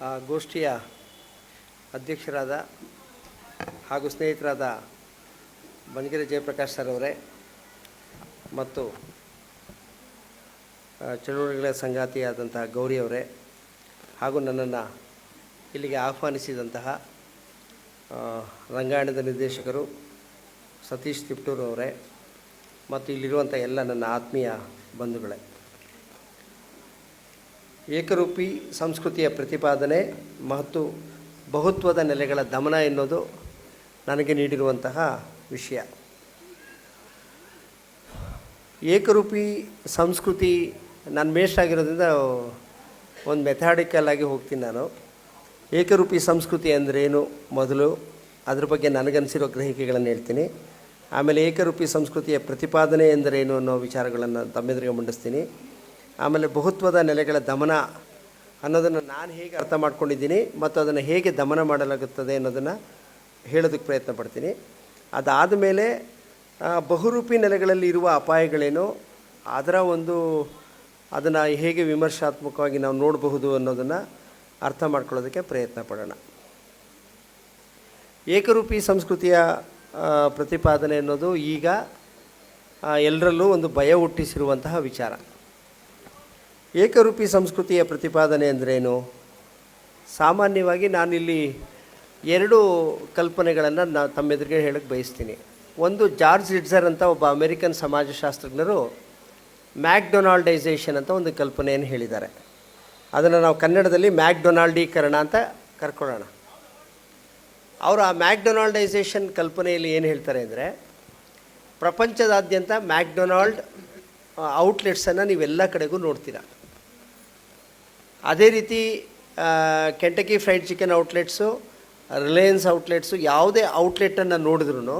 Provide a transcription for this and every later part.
ಆ ಗೋಷ್ಠಿಯ ಅಧ್ಯಕ್ಷರಾದ ಹಾಗೂ ಸ್ನೇಹಿತರಾದ ಬನಗೆರೆ ಜಯಪ್ರಕಾಶ್ ಸರ್ ಅವರೇ ಮತ್ತು ಚಳುವಳಿಗಳ ಸಂಗಾತಿಯಾದಂತಹ ಗೌರಿ ಅವರೇ ಹಾಗೂ ನನ್ನನ್ನು ಇಲ್ಲಿಗೆ ಆಹ್ವಾನಿಸಿದಂತಹ ರಂಗಾಯಣದ ನಿರ್ದೇಶಕರು ಸತೀಶ್ ತಿಪ್ಟೂರವರೇ ಮತ್ತು ಇಲ್ಲಿರುವಂಥ ಎಲ್ಲ ನನ್ನ ಆತ್ಮೀಯ ಬಂಧುಗಳೇ. ಏಕರೂಪಿ ಸಂಸ್ಕೃತಿಯ ಪ್ರತಿಪಾದನೆ ಮತ್ತು ಬಹುತ್ವದ ನೆಲೆಗಳ ದಮನ ಎನ್ನುವುದು ನನಗೆ ನೀಡಿರುವಂತಹ ವಿಷಯ. ಏಕರೂಪಿ ಸಂಸ್ಕೃತಿ ನಾನು ಮೇಷ್ಟ್ರ ಆಗಿರೋದ್ರಿಂದ ಒಂದು ಮೆಥಾಡಿಕಲ್ ಆಗಿ ಹೋಗ್ತೀನಿ ನಾನು. ಏಕರೂಪಿ ಸಂಸ್ಕೃತಿ ಅಂದ್ರೇನು ಮೊದಲು? ಅದ್ರ ಬಗ್ಗೆ ನನಗನ್ಸಿರೋ ಗ್ರಹಿಕೆಗಳನ್ನು ಹೇಳ್ತೀನಿ. ಆಮೇಲೆ ಏಕರೂಪಿ ಸಂಸ್ಕೃತಿಯ ಪ್ರತಿಪಾದನೆ ಎಂದರೇನು ಅನ್ನೋ ವಿಚಾರಗಳನ್ನು ತಮ್ಮೆದುರಿಗೆ ಮಂಡಿಸ್ತೀನಿ. ಆಮೇಲೆ ಬಹುತ್ವದ ನೆಲೆಗಳ ದಮನ ಅನ್ನೋದನ್ನು ನಾನು ಹೇಗೆ ಅರ್ಥ ಮಾಡ್ಕೊಂಡಿದ್ದೀನಿ ಮತ್ತು ಅದನ್ನು ಹೇಗೆ ದಮನ ಮಾಡಲಾಗುತ್ತದೆ ಅನ್ನೋದನ್ನು ಹೇಳೋದಕ್ಕೆ ಪ್ರಯತ್ನ ಪಡ್ತೀನಿ. ಅದಾದ ಮೇಲೆ ಬಹುರೂಪಿ ನೆಲೆಗಳಲ್ಲಿ ಇರುವ ಅಪಾಯಗಳೇನು? ಅದರ ಒಂದು, ಅದನ್ನು ಹೇಗೆ ವಿಮರ್ಶಾತ್ಮಕವಾಗಿ ನಾವು ನೋಡಬಹುದು ಅನ್ನೋದನ್ನು ಅರ್ಥ ಮಾಡ್ಕೊಳ್ಳೋದಕ್ಕೆ ಪ್ರಯತ್ನ ಪಡೋಣ. ಏಕರೂಪಿ ಸಂಸ್ಕೃತಿಯ ಪ್ರತಿಪಾದನೆ ಅನ್ನೋದು ಈಗ ಎಲ್ಲರಲ್ಲೂ ಒಂದು ಭಯ ಹುಟ್ಟಿಸಿರುವಂತಹ ವಿಚಾರ. ಏಕರೂಪಿ ಸಂಸ್ಕೃತಿಯ ಪ್ರತಿಪಾದನೆ ಅಂದ್ರೇನು? ಸಾಮಾನ್ಯವಾಗಿ ನಾನಿಲ್ಲಿ ಎರಡು ಕಲ್ಪನೆಗಳನ್ನು ನಾ ತಮ್ಮೆದುರಿಗೆ ಹೇಳಕ್ಕೆ ಬಯಸ್ತೀನಿ. ಒಂದು ಜಾರ್ಜ್ ರಿಡ್ಸರ್ ಅಂತ ಒಬ್ಬ ಅಮೆರಿಕನ್ ಸಮಾಜಶಾಸ್ತ್ರಜ್ಞರು ಮ್ಯಾಕ್ಡೊನಾಲ್ಡೈಸೇಷನ್ ಅಂತ ಒಂದು ಕಲ್ಪನೆಯನ್ನು ಹೇಳಿದ್ದಾರೆ. ಅದನ್ನು ನಾವು ಕನ್ನಡದಲ್ಲಿ ಮ್ಯಾಕ್ಡೊನಾಲ್ಡೀಕರಣ ಅಂತ ಕರ್ಕೊಳ್ಳೋಣ. ಅವರು ಆ ಮ್ಯಾಕ್ಡೊನಾಲ್ಡೈಸೇಷನ್ ಕಲ್ಪನೆಯಲ್ಲಿ ಏನು ಹೇಳ್ತಾರೆ ಅಂದರೆ, ಪ್ರಪಂಚದಾದ್ಯಂತ ಮ್ಯಾಕ್ಡೊನಾಲ್ಡ್ ಔಟ್ಲೆಟ್ಸನ್ನು ನೀವೆಲ್ಲ ಕಡೆಗೂ ನೋಡ್ತೀರ. ಅದೇ ರೀತಿ Kentucky fried chicken outlets Reliance outlets ಯಾವುದೇ ಔಟ್ಲೆಟನ್ನು ನೋಡಿದ್ರೂ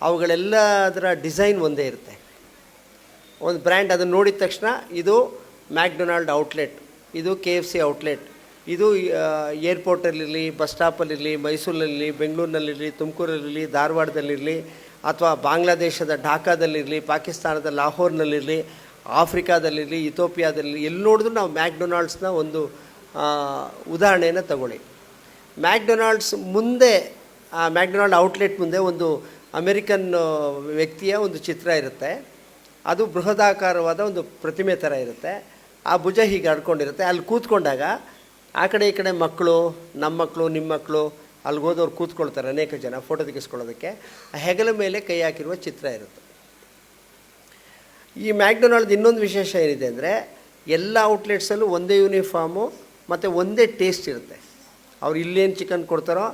ಅವುಗಳೆಲ್ಲದರ ಡಿಸೈನ್ ಒಂದೇ ಇರುತ್ತೆ. ಒಂದು ಬ್ರ್ಯಾಂಡ್ ಅದನ್ನು ನೋಡಿದ ತಕ್ಷಣ ಇದು ಮ್ಯಾಕ್ಡೊನಾಲ್ಡ್ ಔಟ್ಲೆಟ್ ಇದು ಕೆ ಎಫ್ ಸಿ ಔಟ್ಲೆಟ್ ಇದು ಏರ್ಪೋರ್ಟಲ್ಲಿರಲಿ ಬಸ್ ಸ್ಟಾಪಲ್ಲಿರಲಿ ಮೈಸೂರಿನಲ್ಲಿ ಬೆಂಗಳೂರಿನಲ್ಲಿರಲಿ, ತುಮಕೂರಲ್ಲಿರಲಿ, ಧಾರವಾಡದಲ್ಲಿರಲಿ, ಅಥವಾ ಬಾಂಗ್ಲಾದೇಶದ ಢಾಕಾದಲ್ಲಿರಲಿ, ಪಾಕಿಸ್ತಾನದ ಲಾಹೋರ್ನಲ್ಲಿರಲಿ ಆಫ್ರಿಕಾದಲ್ಲಿರಲಿ ಇಥೋಪಿಯಾದಲ್ಲಿ ಎಲ್ಲಿ ನೋಡಿದ್ರು ನಾವು ಮ್ಯಾಕ್ಡೊನಾಲ್ಡ್ಸ್ನ ಒಂದು ಉದಾಹರಣೆಯನ್ನು ತಗೊಳ್ಳಿ. ಮ್ಯಾಕ್ಡೊನಾಲ್ಡ್ಸ್ ಮುಂದೆ, ಆ, ಮ್ಯಾಕ್ಡೊನಾಲ್ಡ್ ಔಟ್ಲೆಟ್ ಮುಂದೆ ಒಂದು ಅಮೆರಿಕನ್ ವ್ಯಕ್ತಿಯ ಒಂದು ಚಿತ್ರ ಇರುತ್ತೆ. ಅದು ಬೃಹದಾಕಾರವಾದ ಒಂದು ಪ್ರತಿಮೆ ಥರ ಇರುತ್ತೆ. ಆ ಭುಜ ಹೀಗೆ ಆಡ್ಕೊಂಡಿರುತ್ತೆ ಅಲ್ಲಿ ಕೂತ್ಕೊಂಡಾಗ ಆ ಕಡೆ ಈ ಕಡೆ ಮಕ್ಕಳು ನಮ್ಮ ಮಕ್ಕಳು ನಿಮ್ಮ ಮಕ್ಕಳು ಅಲ್ಲಿಗೆ ಹೋದವ್ರು ಕೂತ್ಕೊಳ್ತಾರೆ ಅನೇಕ ಜನ, ಫೋಟೋ ತೆಗೆಸ್ಕೊಳ್ಳೋದಕ್ಕೆ. ಆ ಹೆಗಲ ಮೇಲೆ ಕೈ ಹಾಕಿರುವ ಚಿತ್ರ ಇರುತ್ತೆ. ಈ ಮ್ಯಾಕ್ಡೊನಾಲ್ಡ್ ಇನ್ನೊಂದು ವಿಶೇಷ ಏನಿದೆ ಅಂದರೆ ಎಲ್ಲ ಔಟ್ಲೆಟ್ಸಲ್ಲೂ ಒಂದೇ ಯೂನಿಫಾರ್ಮು ಮತ್ತು ಒಂದೇ ಟೇಸ್ಟ್ ಇರುತ್ತೆ. ಅವ್ರು ಇಲ್ಲೇನು ಚಿಕನ್ ಕೊಡ್ತಾರೋ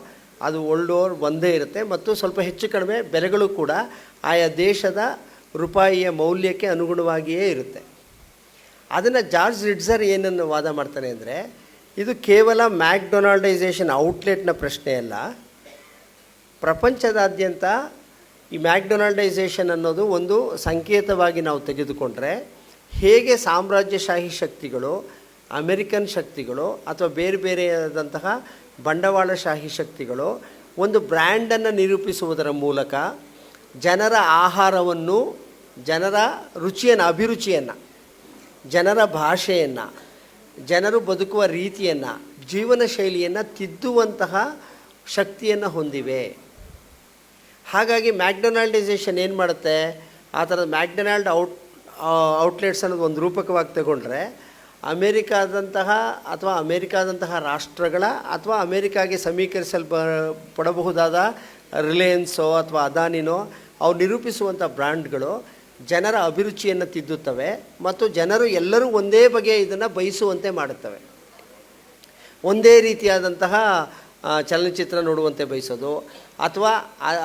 ಅದು ಓಲ್ಡೋರ್ ಒಂದೇ ಇರುತ್ತೆ, ಮತ್ತು ಸ್ವಲ್ಪ ಹೆಚ್ಚು ಕಡಿಮೆ ಬೆಲೆಗಳು ಕೂಡ ಆಯಾ ದೇಶದ ರೂಪಾಯಿಯ ಮೌಲ್ಯಕ್ಕೆ ಅನುಗುಣವಾಗಿಯೇ ಇರುತ್ತೆ. ಅದನ್ನು ಜಾರ್ಜ್ ರಿಡ್ಸರ್ ಏನನ್ನು ವಾದ ಮಾಡ್ತಾನೆ ಅಂದರೆ, ಇದು ಕೇವಲ ಮ್ಯಾಕ್ಡೊನಾಲ್ಡೈಸೇಷನ್ ಔಟ್ಲೆಟ್ನ ಪ್ರಶ್ನೆ ಅಲ್ಲ, ಪ್ರಪಂಚದಾದ್ಯಂತ ಈ ಮ್ಯಾಕ್ಡೊನಾಲ್ಡೈಸೇಷನ್ ಅನ್ನೋದು ಒಂದು ಸಂಕೇತವಾಗಿ ನಾವು ತೆಗೆದುಕೊಂಡ್ರೆ ಹೇಗೆ ಸಾಮ್ರಾಜ್ಯಶಾಹಿ ಶಕ್ತಿಗಳು, ಅಮೆರಿಕನ್ ಶಕ್ತಿಗಳು ಅಥವಾ ಬೇರೆ ಬೇರೆಯಾದಂತಹ ಬಂಡವಾಳಶಾಹಿ ಶಕ್ತಿಗಳು ಒಂದು ಬ್ರ್ಯಾಂಡನ್ನು ನಿರೂಪಿಸುವುದರ ಮೂಲಕ ಜನರ ಆಹಾರವನ್ನು, ಜನರ ರುಚಿಯನ್ನು, ಅಭಿರುಚಿಯನ್ನು, ಜನರ ಭಾಷೆಯನ್ನು, ಜನರು ಬದುಕುವ ರೀತಿಯನ್ನು ಜೀವನ ಶೈಲಿಯನ್ನು ತಿದ್ದುವಂತಹ ಶಕ್ತಿಯನ್ನು ಹೊಂದಿವೆ. ಹಾಗಾಗಿ ಮ್ಯಾಕ್ಡೊನಾಲ್ಡೈಸೇಷನ್ ಏನು ಮಾಡುತ್ತೆ? ಆ ಥರದ ಮ್ಯಾಕ್ಡೊನಾಲ್ಡ್ ಔಟ್ ಔಟ್ಲೆಟ್ಸ್ ಅನ್ನೋದು ಒಂದು ರೂಪಕವಾಗಿ ತಗೊಂಡ್ರೆ ಅಮೇರಿಕಾದಂತಹ ಅಥವಾ ಅಮೇರಿಕಾದಂತಹ ರಾಷ್ಟ್ರಗಳ ಅಥವಾ ಅಮೇರಿಕಾಗೆ ಸಮೀಕರಿಸಲ್ಪ, ಪಡಬಹುದಾದ ರಿಲಯನ್ಸೋ ಅಥವಾ ಅದಾನಿನೋ ಅವು ನಿರೂಪಿಸುವಂಥ ಬ್ರ್ಯಾಂಡ್ಗಳು ಜನರ ಅಭಿರುಚಿಯನ್ನು ತಿದ್ದುತ್ತವೆ ಮತ್ತು ಜನರು ಎಲ್ಲರೂ ಒಂದೇ ಬಗೆಯ ಇದನ್ನು ಬಯಸುವಂತೆ ಮಾಡುತ್ತವೆ. ಒಂದೇ ರೀತಿಯಾದಂತಹ ಚಲನಚಿತ್ರ ನೋಡುವಂತೆ ಬಯಸೋದು. ಅಥವಾ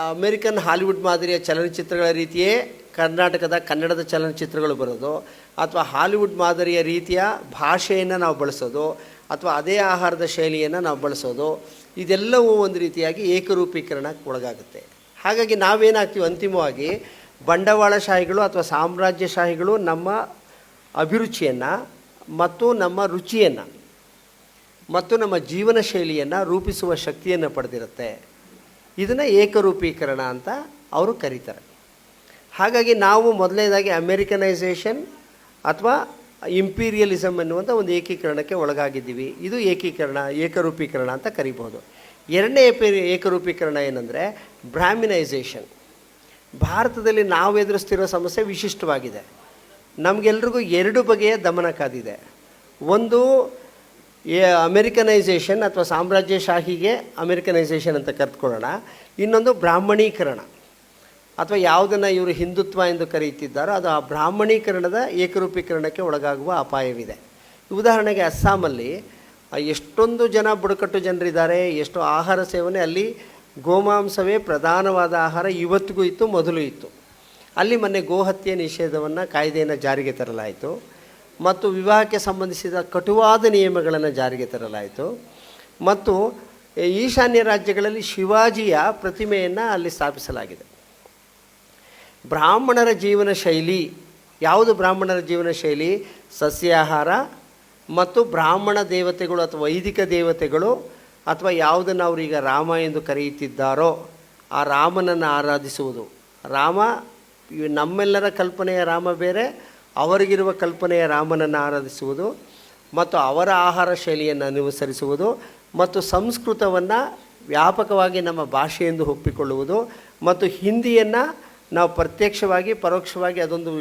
ಅಮೇರಿಕನ್ ಹಾಲಿವುಡ್ ಮಾದರಿಯ ಚಲನಚಿತ್ರಗಳ ರೀತಿಯೇ ಕರ್ನಾಟಕದ ಕನ್ನಡದ ಚಲನಚಿತ್ರಗಳು ಬರೋದು. ಅಥವಾ ಹಾಲಿವುಡ್ ಮಾದರಿಯ ರೀತಿಯ ಭಾಷೆಯನ್ನು ನಾವು ಬಳಸೋದು. ಅಥವಾ ಅದೇ ಆಹಾರದ ಶೈಲಿಯನ್ನು ನಾವು ಬಳಸೋದು. ಇದೆಲ್ಲವೂ ಒಂದು ರೀತಿಯಾಗಿ ಏಕರೂಪೀಕರಣಕ್ಕೆ ಒಳಗಾಗುತ್ತೆ. ಹಾಗಾಗಿ ನಾವೇನಾಗ್ತೀವಿ ಅಂತಿಮವಾಗಿ ಬಂಡವಾಳಶಾಹಿಗಳು ಅಥವಾ ಸಾಮ್ರಾಜ್ಯಶಾಹಿಗಳು ನಮ್ಮ ಅಭಿರುಚಿಯನ್ನು ಮತ್ತು ನಮ್ಮ ರುಚಿಯನ್ನು ಮತ್ತು ನಮ್ಮ ಜೀವನ ಶೈಲಿಯನ್ನು ರೂಪಿಸುವ ಶಕ್ತಿಯನ್ನು ಪಡೆದಿರುತ್ತೆ. ಇದನ್ನು ಏಕರೂಪೀಕರಣ ಅಂತ ಅವರು ಕರೀತಾರೆ. ಹಾಗಾಗಿ ನಾವು ಮೊದಲನೇದಾಗಿ ಅಮೇರಿಕನೈಸೇಷನ್ ಅಥವಾ ಇಂಪೀರಿಯಲಿಸಮ್ ಎನ್ನುವಂಥ ಒಂದು ಏಕೀಕರಣಕ್ಕೆ ಒಳಗಾಗಿದ್ದೀವಿ. ಇದು ಏಕೀಕರಣ, ಏಕರೂಪೀಕರಣ ಅಂತ ಕರಿಬೋದು ಎರಡನೇ ಏಕರೂಪೀಕರಣ ಏನಂದರೆ ಬ್ರಾಹ್ಮಿನೈಸೇಷನ್. ಭಾರತದಲ್ಲಿ ನಾವು ಎದುರಿಸ್ತಿರೋ ಸಮಸ್ಯೆ ವಿಶಿಷ್ಟವಾಗಿದೆ. ನಮಗೆಲ್ರಿಗೂ ಎರಡು ಬಗೆಯ ದಮನ ಕಾದಿದೆ. ಒಂದು ಅಮೆರಿಕನೈಸೇಷನ್ ಅಥವಾ ಸಾಮ್ರಾಜ್ಯಶಾಹಿಗೆ ಅಮೆರಿಕನೈಸೇಷನ್ ಅಂತ ಕರೆದುಕೊಳ್ಳೋಣ. ಇನ್ನೊಂದು ಬ್ರಾಹ್ಮಣೀಕರಣ. ಅಥವಾ ಯಾವುದನ್ನು ಇವರು ಹಿಂದುತ್ವ ಎಂದು ಕರೆಯುತ್ತಿದ್ದಾರೋ ಅದು ಆ ಬ್ರಾಹ್ಮಣೀಕರಣದ ಏಕರೂಪೀಕರಣಕ್ಕೆ ಒಳಗಾಗುವ ಅಪಾಯವಿದೆ. ಉದಾಹರಣೆಗೆ ಅಸ್ಸಾಮಲ್ಲಿ ಎಷ್ಟೊಂದು ಜನ ಬುಡಕಟ್ಟು ಜನರಿದ್ದಾರೆ, ಎಷ್ಟು ಆಹಾರ ಸೇವನೆ, ಅಲ್ಲಿ ಗೋಮಾಂಸವೇ ಪ್ರಧಾನವಾದ ಆಹಾರ, ಇವತ್ತಿಗೂ ಇತ್ತು, ಮೊದಲು ಇತ್ತು. ಅಲ್ಲಿ ಮೊನ್ನೆ ಗೋಹತ್ಯೆ ನಿಷೇಧವನ್ನು ಕಾಯ್ದೆಯನ್ನು ಜಾರಿಗೆ ತರಲಾಯಿತು. ಮತ್ತು ವಿವಾಹಕ್ಕೆ ಸಂಬಂಧಿಸಿದ ಕಟುವಾದ ನಿಯಮಗಳನ್ನು ಜಾರಿಗೆ ತರಲಾಯಿತು. ಮತ್ತು ಈಶಾನ್ಯ ರಾಜ್ಯಗಳಲ್ಲಿ ಶಿವಾಜಿಯ ಪ್ರತಿಮೆಯನ್ನು ಅಲ್ಲಿ ಸ್ಥಾಪಿಸಲಾಗಿದೆ. ಬ್ರಾಹ್ಮಣರ ಜೀವನ ಶೈಲಿ, ಯಾವುದು ಬ್ರಾಹ್ಮಣರ ಜೀವನ ಶೈಲಿ? ಸಸ್ಯಾಹಾರ ಮತ್ತು ಬ್ರಾಹ್ಮಣ ದೇವತೆಗಳು ಅಥವಾ ವೈದಿಕ ದೇವತೆಗಳು ಅಥವಾ ಯಾವುದನ್ನು ಅವರೀಗ ರಾಮ ಎಂದು ಕರೆಯುತ್ತಿದ್ದಾರೋ, ಆ ರಾಮನನ್ನು ಆರಾಧಿಸುವುದು. ರಾಮ ನಮ್ಮೆಲ್ಲರ ಕಲ್ಪನೆಯ ರಾಮ ಬೇರೆ ಅವರಿಗಿರುವ ಕಲ್ಪನೆಯ ರಾಮನನ್ನು ಆರಾಧಿಸುವುದು ಮತ್ತು ಅವರ ಆಹಾರ ಶೈಲಿಯನ್ನು ಅನುಸರಿಸುವುದು ಮತ್ತು ಸಂಸ್ಕೃತವನ್ನು ವ್ಯಾಪಕವಾಗಿ ನಮ್ಮ ಭಾಷೆಯೆಂದು ಒಪ್ಪಿಕೊಳ್ಳುವುದು ಮತ್ತು ಹಿಂದಿಯನ್ನು ನಾವು ಪ್ರತ್ಯಕ್ಷವಾಗಿ, ಪರೋಕ್ಷವಾಗಿ ಅದೊಂದು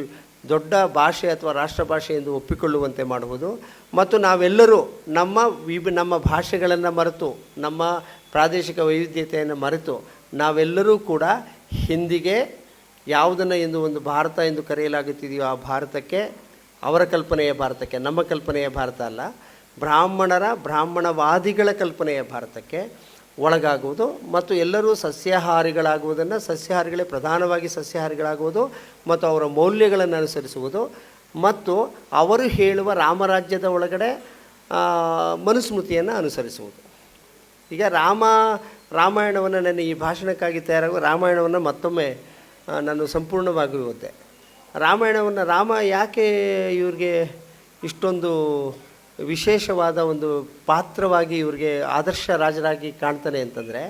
ದೊಡ್ಡ ಭಾಷೆ ಅಥವಾ ರಾಷ್ಟ್ರ ಭಾಷೆ ಎಂದು ಒಪ್ಪಿಕೊಳ್ಳುವಂತೆ ಮಾಡುವುದು. ಮತ್ತು ನಾವೆಲ್ಲರೂ ನಮ್ಮ ವಿಭ, ನಮ್ಮ ಭಾಷೆಗಳನ್ನು ಮರೆತು, ನಮ್ಮ ಪ್ರಾದೇಶಿಕ ವೈವಿಧ್ಯತೆಯನ್ನು ಮರೆತು ನಾವೆಲ್ಲರೂ ಕೂಡ ಹಿಂದಿಗೆ ಯಾವುದನ್ನು ಎಂದು ಒಂದು ಭಾರತ ಎಂದು ಕರೆಯಲಾಗುತ್ತಿದೆಯೋ ಆ ಭಾರತಕ್ಕೆ, ಅವರ ಕಲ್ಪನೆಯ ಭಾರತಕ್ಕೆ, ನಮ್ಮ ಕಲ್ಪನೆಯ ಭಾರತ ಅಲ್ಲ, ಬ್ರಾಹ್ಮಣರ ಬ್ರಾಹ್ಮಣವಾದಿಗಳ ಕಲ್ಪನೆಯ ಭಾರತಕ್ಕೆ ಒಳಗಾಗುವುದು ಮತ್ತು ಎಲ್ಲರೂ ಸಸ್ಯಾಹಾರಿಗಳಾಗುವುದನ್ನು, ಸಸ್ಯಾಹಾರಿಗಳೇ ಪ್ರಧಾನವಾಗಿ ಸಸ್ಯಾಹಾರಿಗಳಾಗುವುದು ಮತ್ತು ಅವರ ಮೌಲ್ಯಗಳನ್ನು ಅನುಸರಿಸುವುದು ಮತ್ತು ಅವರು ಹೇಳುವ ರಾಮರಾಜ್ಯದ ಒಳಗಡೆ ಮನುಸ್ಮೃತಿಯನ್ನು ಅನುಸರಿಸುವುದು. ಈಗ ರಾಮ, ರಾಮಾಯಣವನ್ನು ನನ್ನ ಈ ಭಾಷಣಕ್ಕಾಗಿ ತಯಾರಾಗುವ, ರಾಮಾಯಣವನ್ನು ಮತ್ತೊಮ್ಮೆ ನಾನು ಸಂಪೂರ್ಣವಾಗಿ ಓದ್ದೆ ರಾಮಾಯಣವನ್ನು ರಾಮ ಯಾಕೆ ಇವ್ರಿಗೆ ಇಷ್ಟೊಂದು ವಿಶೇಷವಾದ ಒಂದು ಪಾತ್ರವಾಗಿ ಇವ್ರಿಗೆ ಆದರ್ಶ ರಾಜರಾಗಿ ಕಾಣ್ತಾನೆ ಅಂತಂದರೆ,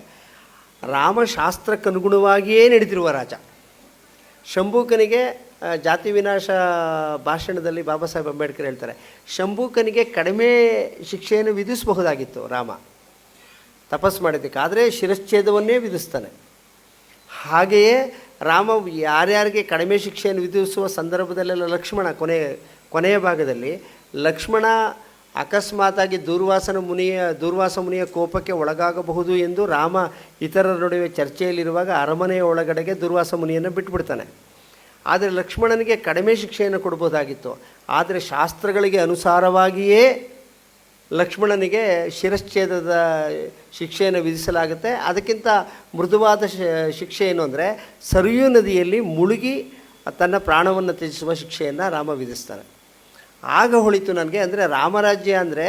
ರಾಮಶಾಸ್ತ್ರಕ್ಕನುಗುಣವಾಗಿಯೇ ನಡೆದಿರುವ ರಾಜ. ಶಂಭೂಕನಿಗೆ ಜಾತಿ ವಿನಾಶ ಭಾಷಣದಲ್ಲಿ ಬಾಬಾ ಸಾಹೇಬ್ ಅಂಬೇಡ್ಕರ್ ಹೇಳ್ತಾರೆ, ಶಂಭೂಕನಿಗೆ ಕಡಿಮೆ ಶಿಕ್ಷೆಯನ್ನು ವಿಧಿಸಬಹುದಾಗಿತ್ತು ರಾಮ. ತಪಸ್ಸು ಮಾಡಿದ್ದಕ್ಕೆ ಆದರೆ ಶಿರಚ್ಛೇದವನ್ನೇ ವಿಧಿಸ್ತಾನೆ. ಹಾಗೆಯೇ ರಾಮ ಯಾರ್ಯಾರಿಗೆ ಕಡಿಮೆ ಶಿಕ್ಷೆಯನ್ನು ವಿಧಿಸುವ ಸಂದರ್ಭದಲ್ಲೆಲ್ಲ ಲಕ್ಷ್ಮಣ ಕೊನೆ ಕೊನೆಯ ಭಾಗದಲ್ಲಿ ಲಕ್ಷ್ಮಣ ಅಕಸ್ಮಾತಾಗಿ ದೂರ್ವಾಸನ ಮುನಿಯ, ದೂರ್ವಾಸ ಮುನಿಯ ಕೋಪಕ್ಕೆ ಒಳಗಾಗಬಹುದು ಎಂದು ರಾಮ ಇತರರ ನಡುವೆ ಚರ್ಚೆಯಲ್ಲಿರುವಾಗ ಅರಮನೆಯ ಒಳಗಡೆಗೆ ದುರ್ವಾಸ ಮುನಿಯನ್ನು ಬಿಟ್ಬಿಡ್ತಾನೆ. ಆದರೆ ಲಕ್ಷ್ಮಣನಿಗೆ ಕಡಿಮೆ ಶಿಕ್ಷೆಯನ್ನು ಕೊಡ್ಬೋದಾಗಿತ್ತು ಆದರೆ ಶಾಸ್ತ್ರಗಳಿಗೆ ಅನುಸಾರವಾಗಿಯೇ ಲಕ್ಷ್ಮಣನಿಗೆ ಶಿರಶ್ಛೇದದ ಶಿಕ್ಷೆಯನ್ನು ವಿಧಿಸಲಾಗುತ್ತೆ. ಅದಕ್ಕಿಂತ ಮೃದುವಾದ ಶಿಕ್ಷೆ ಏನು ಅಂದರೆ ಸರಿಯೂ ನದಿಯಲ್ಲಿ ಮುಳುಗಿ ತನ್ನ ಪ್ರಾಣವನ್ನು ತ್ಯಜಿಸುವ ಶಿಕ್ಷೆಯನ್ನು ರಾಮ ವಿಧಿಸ್ತಾನೆ ಆಗ ಹೊಳಿತು ನನಗೆ ಅಂದರೆ ರಾಮರಾಜ್ಯ ಅಂದರೆ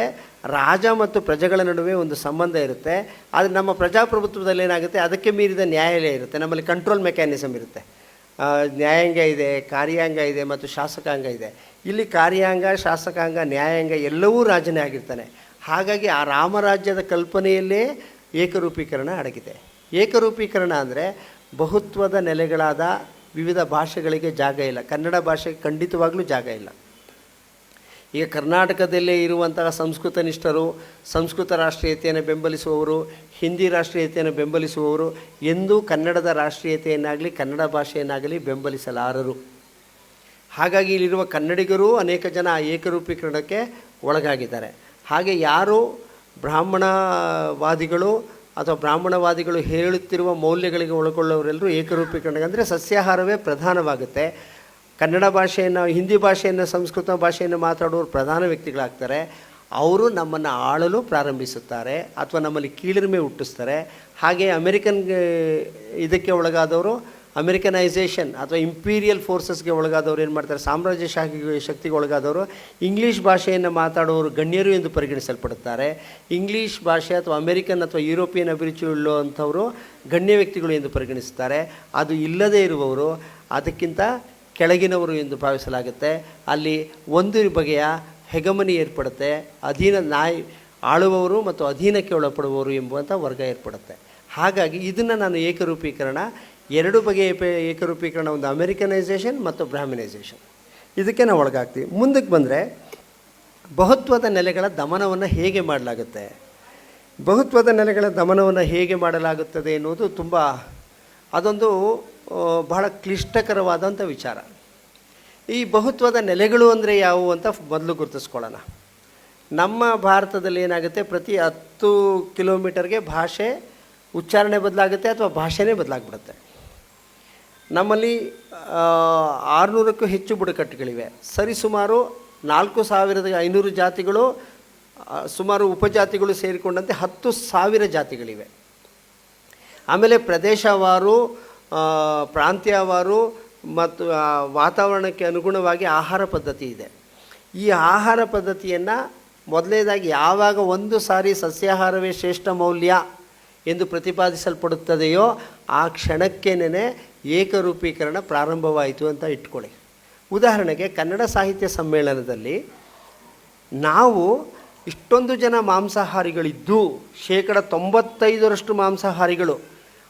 ರಾಜ ಮತ್ತು ಪ್ರಜೆಗಳ ನಡುವೆ ಒಂದು ಸಂಬಂಧ ಇರುತ್ತೆ. ಆದರೆ ನಮ್ಮ ಪ್ರಜಾಪ್ರಭುತ್ವದಲ್ಲಿ ಏನಾಗುತ್ತೆ, ಅದಕ್ಕೆ ಮೀರಿದ ನ್ಯಾಯಾಲಯ ಇರುತ್ತೆ. ನಮ್ಮಲ್ಲಿ ಕಂಟ್ರೋಲ್ ಮೆಕ್ಯಾನಿಸಮ್ ಇರುತ್ತೆ. ನ್ಯಾಯಾಂಗ ಇದೆ, ಕಾರ್ಯಾಂಗ ಇದೆ ಮತ್ತು ಶಾಸಕಾಂಗ ಇದೆ. ಇಲ್ಲಿ ಕಾರ್ಯಾಂಗ, ಶಾಸಕಾಂಗ, ನ್ಯಾಯಾಂಗ ಎಲ್ಲವೂ ರಾಜನೇ ಆಗಿರ್ತಾನೆ. ಹಾಗಾಗಿ ಆ ರಾಮರಾಜ್ಯದ ಕಲ್ಪನೆಯಲ್ಲೇ ಏಕರೂಪೀಕರಣ ಅಡಗಿದೆ. ಏಕರೂಪೀಕರಣ ಅಂದರೆ ಬಹುತ್ವದ ನೆಲೆಗಳಾದ ವಿವಿಧ ಭಾಷೆಗಳಿಗೆ ಜಾಗ ಇಲ್ಲ. ಕನ್ನಡ ಭಾಷೆಗೆ ಖಂಡಿತವಾಗ್ಲೂ ಜಾಗ ಇಲ್ಲ. ಈಗ ಕರ್ನಾಟಕದಲ್ಲೇ ಇರುವಂತಹ ಸಂಸ್ಕೃತ ನಿಷ್ಠರು, ಸಂಸ್ಕೃತ ರಾಷ್ಟ್ರೀಯತೆಯನ್ನು ಬೆಂಬಲಿಸುವವರು, ಹಿಂದಿ ರಾಷ್ಟ್ರೀಯತೆಯನ್ನು ಬೆಂಬಲಿಸುವವರು ಎಂದೂ ಕನ್ನಡದ ರಾಷ್ಟ್ರೀಯತೆಯನ್ನಾಗಲಿ, ಕನ್ನಡ ಭಾಷೆಯನ್ನಾಗಲಿ ಬೆಂಬಲಿಸಲಾರರು. ಹಾಗಾಗಿ ಇಲ್ಲಿರುವ ಕನ್ನಡಿಗರೂ ಅನೇಕ ಜನ ಏಕರೂಪೀಕರಣಕ್ಕೆ ಒಳಗಾಗಿದ್ದಾರೆ. ಹಾಗೆ ಯಾರು ಬ್ರಾಹ್ಮಣವಾದಿಗಳು ಅಥವಾ ಬ್ರಾಹ್ಮಣವಾದಿಗಳು ಹೇಳುತ್ತಿರುವ ಮೌಲ್ಯಗಳಿಗೆ ಒಳಗೊಳ್ಳೋರೆಲ್ಲರೂ ಏಕರೂಪೀಕರಣ ಅಂದರೆ ಸಸ್ಯಾಹಾರವೇ ಪ್ರಧಾನವಾಗುತ್ತೆ. ಕನ್ನಡ ಭಾಷೆಯನ್ನು, ಹಿಂದಿ ಭಾಷೆಯನ್ನು, ಸಂಸ್ಕೃತ ಭಾಷೆಯನ್ನು ಮಾತಾಡೋರು ಪ್ರಧಾನ ವ್ಯಕ್ತಿಗಳಾಗ್ತಾರೆ. ಅವರು ನಮ್ಮನ್ನು ಆಳಲು ಪ್ರಾರಂಭಿಸುತ್ತಾರೆ ಅಥವಾ ನಮ್ಮಲ್ಲಿ ಕೀಳಿರಿಮೆ ಹುಟ್ಟಿಸ್ತಾರೆ. ಹಾಗೆ ಅಮೆರಿಕನ್ ಇದಕ್ಕೆ ಒಳಗಾದವರು ಅಮೆರಿಕನೈಸೇಷನ್ ಅಥವಾ ಇಂಪೀರಿಯಲ್ ಫೋರ್ಸಸ್ಗೆ ಒಳಗಾದವರು ಏನು ಮಾಡ್ತಾರೆ? ಸಾಮ್ರಾಜ್ಯಶಾಹಿ ಶಕ್ತಿಗೆ ಒಳಗಾದವರು ಇಂಗ್ಲೀಷ್ ಭಾಷೆಯನ್ನು ಮಾತಾಡುವವರು ಗಣ್ಯರು ಎಂದು ಪರಿಗಣಿಸಲ್ಪಡುತ್ತಾರೆ. ಇಂಗ್ಲೀಷ್ ಭಾಷೆ ಅಥವಾ ಅಮೆರಿಕನ್ ಅಥವಾ ಯುರೋಪಿಯನ್ ಅಭಿರುಚಿ ಉಳ್ಳುವಂಥವರು ಗಣ್ಯ ವ್ಯಕ್ತಿಗಳು ಎಂದು ಪರಿಗಣಿಸುತ್ತಾರೆ. ಅದು ಇಲ್ಲದೇ ಇರುವವರು, ಅದಕ್ಕಿಂತ ಕೆಳಗಿನವರು ಎಂದು ಭಾವಿಸಲಾಗುತ್ತೆ. ಅಲ್ಲಿ ಒಂದು ಬಗೆಯ ಹೆಗಮನಿ ಏರ್ಪಡುತ್ತೆ. ಅಧೀನ ನಾಯಿ ಆಳುವವರು ಮತ್ತು ಅಧೀನಕ್ಕೆ ಒಳಪಡುವವರು ಎಂಬುವಂಥ ವರ್ಗ ಏರ್ಪಡುತ್ತೆ. ಹಾಗಾಗಿ ಇದನ್ನು ನಾನು ಏಕರೂಪೀಕರಣ ಎರಡು ಬಗೆಯ ಏಕರೂಪೀಕರಣ ಒಂದು ಅಮೆರಿಕನೈಸೇಷನ್ ಮತ್ತು ಬ್ರಾಹ್ಮಿನೈಸೇಷನ್. ಇದಕ್ಕೆ ನಾವು ಒಳಗಾಗ್ತೀವಿ. ಮುಂದಕ್ಕೆ ಬಂದರೆ ಬಹುತ್ವದ ನೆಲೆಗಳ ದಮನವನ್ನು ಹೇಗೆ ಮಾಡಲಾಗುತ್ತೆ? ಬಹುತ್ವದ ನೆಲೆಗಳ ದಮನವನ್ನು ಹೇಗೆ ಮಾಡಲಾಗುತ್ತದೆ ಎನ್ನುವುದು ತುಂಬ ಅದೊಂದು ಬಹಳ ಕ್ಲಿಷ್ಟಕರವಾದಂಥ ವಿಚಾರ. ಈ ಬಹುತ್ವದ ನೆಲೆಗಳು ಅಂದರೆ ಯಾವುವು ಅಂತ ಮೊದಲು ಗುರುತಿಸ್ಕೊಳ್ಳೋಣ. ನಮ್ಮ ಭಾರತದಲ್ಲಿ ಏನಾಗುತ್ತೆ? ಪ್ರತಿ ಹತ್ತು ಕಿಲೋಮೀಟರ್ಗೆ ಭಾಷೆ ಉಚ್ಚಾರಣೆ ಬದಲಾಗುತ್ತೆ ಅಥವಾ ಭಾಷೆನೇ ಬದಲಾಗ್ಬಿಡುತ್ತೆ. ನಮ್ಮಲ್ಲಿ ಆರುನೂರಕ್ಕೂ ಹೆಚ್ಚು ಬುಡಕಟ್ಟುಗಳಿವೆ. ಸರಿಸುಮಾರು ನಾಲ್ಕು ಸಾವಿರದ ಐನೂರು ಜಾತಿಗಳು ಸುಮಾರು ಉಪಜಾತಿಗಳು ಸೇರಿಕೊಂಡಂತೆ ಹತ್ತು ಸಾವಿರ ಜಾತಿಗಳಿವೆ. ಆಮೇಲೆ ಪ್ರದೇಶವಾರು ಪ್ರಾಂತ್ಯವಾರು ಮತ್ತು ವಾತಾವರಣಕ್ಕೆ ಅನುಗುಣವಾಗಿ ಆಹಾರ ಪದ್ಧತಿ ಇದೆ. ಈ ಆಹಾರ ಪದ್ಧತಿಯನ್ನು ಮೊದಲನೇದಾಗಿ ಯಾವಾಗ ಒಂದು ಸಾರಿ ಸಸ್ಯಾಹಾರವೇ ಶ್ರೇಷ್ಠ ಮೌಲ್ಯ ಎಂದು ಪ್ರತಿಪಾದಿಸಲ್ಪಡುತ್ತದೆಯೋ ಆ ಕ್ಷಣಕ್ಕೇನೆ ಏಕರೂಪೀಕರಣ ಪ್ರಾರಂಭವಾಯಿತು ಅಂತ ಇಟ್ಕೊಳ್ಳಿ. ಉದಾಹರಣೆಗೆ ಕನ್ನಡ ಸಾಹಿತ್ಯ ಸಮ್ಮೇಳನದಲ್ಲಿ ನಾವು ಇಷ್ಟೊಂದು ಜನ ಮಾಂಸಾಹಾರಿಗಳಿದ್ದು, ಶೇಕಡ ತೊಂಬತ್ತೈದರಷ್ಟು ಮಾಂಸಾಹಾರಿಗಳು.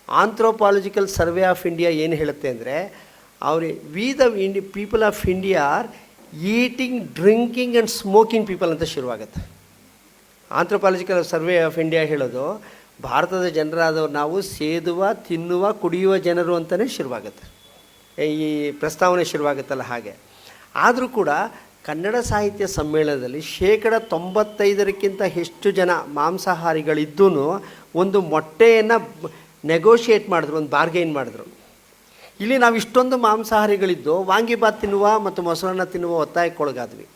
ಆಂಥ್ರೋಪಾಲಜಿಕಲ್ ಸರ್ವೆ ಆಫ್ ಇಂಡಿಯಾ ಏನು ಹೇಳುತ್ತೆ ಅಂದರೆ, every we the Indian people of India are eating drinking and smoking people ಅಂತ ಶುರುವಾಗುತ್ತೆ. ಆಂಥ್ರೋಪಾಲಜಿಕಲ್ ಸರ್ವೆ ಆಫ್ ಇಂಡಿಯಾ ಹೇಳೋದು ಭಾರತದ ಜನರಾದವ್ರು ನಾವು ಸೇದುವ, ತಿನ್ನುವ, ಕುಡಿಯುವ ಜನರು ಅಂತಲೇ ಶುರುವಾಗುತ್ತೆ. ಈ ಪ್ರಸ್ತಾವನೆ ಶುರುವಾಗುತ್ತಲ್ಲ ಹಾಗೆ. ಆದರೂ ಕೂಡ ಕನ್ನಡ ಸಾಹಿತ್ಯ ಸಮ್ಮೇಳನದಲ್ಲಿ ಶೇಕಡ ತೊಂಬತ್ತೈದರಕ್ಕಿಂತ ಹೆಚ್ಚು ಜನ ಮಾಂಸಾಹಾರಿಗಳಿದ್ದೂ ಒಂದು ಮೊಟ್ಟೆಯನ್ನು ನೆಗೋಷಿಯೇಟ್ ಮಾಡಿದ್ರು, ಒಂದು ಬಾರ್ಗೈನ್ ಮಾಡಿದ್ರು. ಇಲ್ಲಿ ನಾವು ಇಷ್ಟೊಂದು ಮಾಂಸಾಹಾರಿಗಳಿದ್ದು ವಾಂಗಿಬಾತ್ ತಿನ್ನುವ ಮತ್ತು ಮೊಸರನ್ನ ತಿನ್ನುವ ಒತ್ತಾಯಕ್ಕೊಳಗಾದ್ವಿ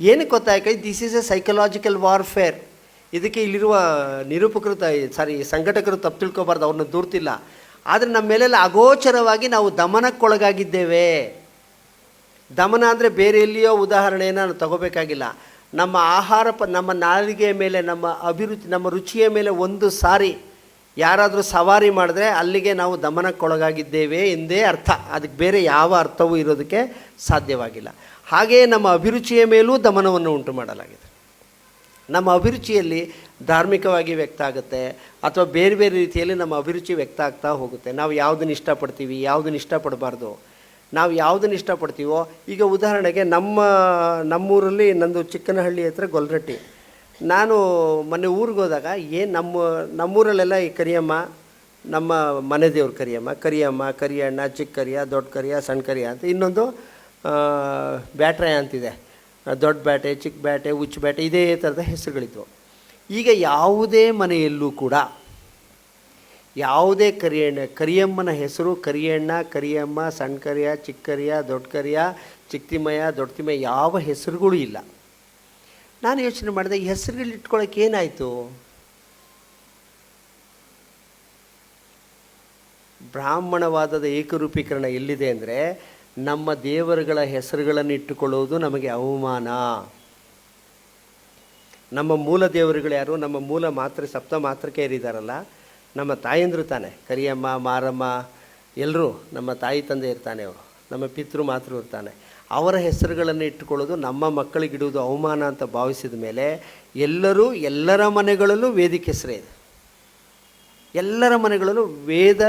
ಏನಕ್ಕೆ ಒತ್ತಾಯಕ್ಕೆ? This is a psychological warfare ಇದಕ್ಕೆ ಇಲ್ಲಿರುವ ನಿರೂಪಕರು ಸಾರಿ, ಸಂಘಟಕರು ತಪ್ಪು ತಿಳ್ಕೊಬಾರ್ದು, ಅವ್ರನ್ನ ದೂರ್ತಿಲ್ಲ. ಆದರೆ ನಮ್ಮ ಮೇಲೆಲ್ಲ ಅಗೋಚರವಾಗಿ ನಾವು ದಮನಕ್ಕೊಳಗಾಗಿದ್ದೇವೆ. ದಮನ ಅಂದರೆ ಬೇರೆ ಎಲ್ಲಿಯೋ ಉದಾಹರಣೆಯನ್ನು ನಾನು ತಗೋಬೇಕಾಗಿಲ್ಲ. ನಮ್ಮ ಆಹಾರ ಪ ನಮ್ಮ ನಾಲಿಗೆಯ ಮೇಲೆ, ನಮ್ಮ ಅಭಿರುಚಿ, ನಮ್ಮ ರುಚಿಯ ಮೇಲೆ ಒಂದು ಸಾರಿ ಯಾರಾದರೂ ಸವಾರಿ ಮಾಡಿದ್ರೆ ಅಲ್ಲಿಗೆ ನಾವು ದಮನಕ್ಕೊಳಗಾಗಿದ್ದೇವೆ ಎಂದೇ ಅರ್ಥ. ಅದಕ್ಕೆ ಬೇರೆ ಯಾವ ಅರ್ಥವೂ ಇರೋದಕ್ಕೆ ಸಾಧ್ಯವಾಗಿಲ್ಲ. ಹಾಗೆಯೇ ನಮ್ಮ ಅಭಿರುಚಿಯ ಮೇಲೂ ದಮನವನ್ನು ಉಂಟು ಮಾಡಲಾಗಿದೆ ನಮ್ಮ ಅಭಿರುಚಿಯಲ್ಲಿ ಧಾರ್ಮಿಕವಾಗಿ ವ್ಯಕ್ತ ಆಗುತ್ತೆ ಅಥವಾ ಬೇರೆ ಬೇರೆ ರೀತಿಯಲ್ಲಿ ನಮ್ಮ ಅಭಿರುಚಿ ವ್ಯಕ್ತ ಆಗ್ತಾ ಹೋಗುತ್ತೆ. ನಾವು ಯಾವುದನ್ನು ಇಷ್ಟಪಡ್ತೀವಿ, ಯಾವುದನ್ನು ಇಷ್ಟಪಡಬಾರ್ದು. ನಾವು ಯಾವುದನ್ನು ಇಷ್ಟಪಡ್ತೀವೋ, ಈಗ ಉದಾಹರಣೆಗೆ ನಮ್ಮ, ನಮ್ಮೂರಲ್ಲಿ ನಂದು ಚಿಕ್ಕನಹಳ್ಳಿ ಹತ್ರ ಗೊಲ್ರಟ್ಟಿ. ನಾನು ಮೊನ್ನೆ ಊರಿಗೆ ಹೋದಾಗ, ಏನು ನಮ್ಮ, ನಮ್ಮೂರಲ್ಲೆಲ್ಲ ಈ ಕರಿಯಮ್ಮ, ನಮ್ಮ ಮನೆ ದೇವ್ರ ಕರಿಯಮ್ಮ ಕರಿಯಮ್ಮ, ಕರಿಯಣ್ಣ ಚಿಕ್ಕ ಕರಿಯ ದೊಡ್ಡ ಕರಿಯ ಸಣ್ಣ ಕರಿಯ ಅಂತ ಇನ್ನೊಂದು ಬ್ಯಾಟ್ರಾಯ ಅಂತಿದೆ. ದೊಡ್ಡ ಬ್ಯಾಟೆ, ಚಿಕ್ಕ ಬ್ಯಾಟೆ, ಹುಚ್ಚು ಬ್ಯಾಟೆ, ಇದೇ ಥರದ ಹೆಸರುಗಳಿದ್ವು. ಈಗ ಯಾವುದೇ ಮನೆಯಲ್ಲೂ ಕೂಡ ಯಾವುದೇ ಕರಿಯಣ್ಣ, ಕರಿಯಮ್ಮನ ಹೆಸರು ಕರಿಯಣ್ಣ, ಕರಿಯಮ್ಮ ಸಣ್ಣ ಕರಿಯ ಚಿಕ್ಕ ಕರಿಯ ದೊಡ್ಡ ಕರಿಯ ಚಿಕ್ಕತಿಮಯ ದೊಡ್ಡತಿಮಯ ಯಾವ ಹೆಸರುಗಳು ಇಲ್ಲ. ನಾನು ಯೋಚನೆ ಮಾಡಿದೆ, ಈ ಹೆಸರುಗಳಿಟ್ಕೊಳ್ಳೋಕೆ ಏನಾಯಿತು? ಬ್ರಾಹ್ಮಣವಾದದ ಏಕರೂಪೀಕರಣ ಎಲ್ಲಿದೆ ಅಂದರೆ ನಮ್ಮ ದೇವರುಗಳ ಹೆಸರುಗಳನ್ನು ಇಟ್ಟುಕೊಳ್ಳುವುದು ನಮಗೆ ಅವಮಾನ. ನಮ್ಮ ಮೂಲ ದೇವರುಗಳು ಯಾರು? ನಮ್ಮ ಮೂಲ ಮಾತ್ರ ಸಪ್ತ ಮಾತೃಕೆಯರಿದ್ದಾರಲ್ಲ. ನಮ್ಮ ತಾಯಂದ್ರು ತಾನೆ, ಕರಿಯಮ್ಮ, ಮಾರಮ್ಮ ಎಲ್ಲರೂ ನಮ್ಮ ತಾಯಿ ತಂದೆ ಇರ್ತಾನೆ ಅವರು. ನಮ್ಮ ಪಿತೃ, ಮಾತೃ ಇರ್ತಾನೆ. ಅವರ ಹೆಸರುಗಳನ್ನು ಇಟ್ಟುಕೊಳ್ಳೋದು ನಮ್ಮ ಮಕ್ಕಳಿಗಿಡುವುದು ಅವಮಾನ ಅಂತ ಭಾವಿಸಿದ ಮೇಲೆ ಎಲ್ಲರೂ ಎಲ್ಲರ ಮನೆಗಳಲ್ಲೂ ವೇದಿಕೆ ಹೆಸರೇ ಇದೆ. ಎಲ್ಲರ ಮನೆಗಳಲ್ಲೂ ವೇದ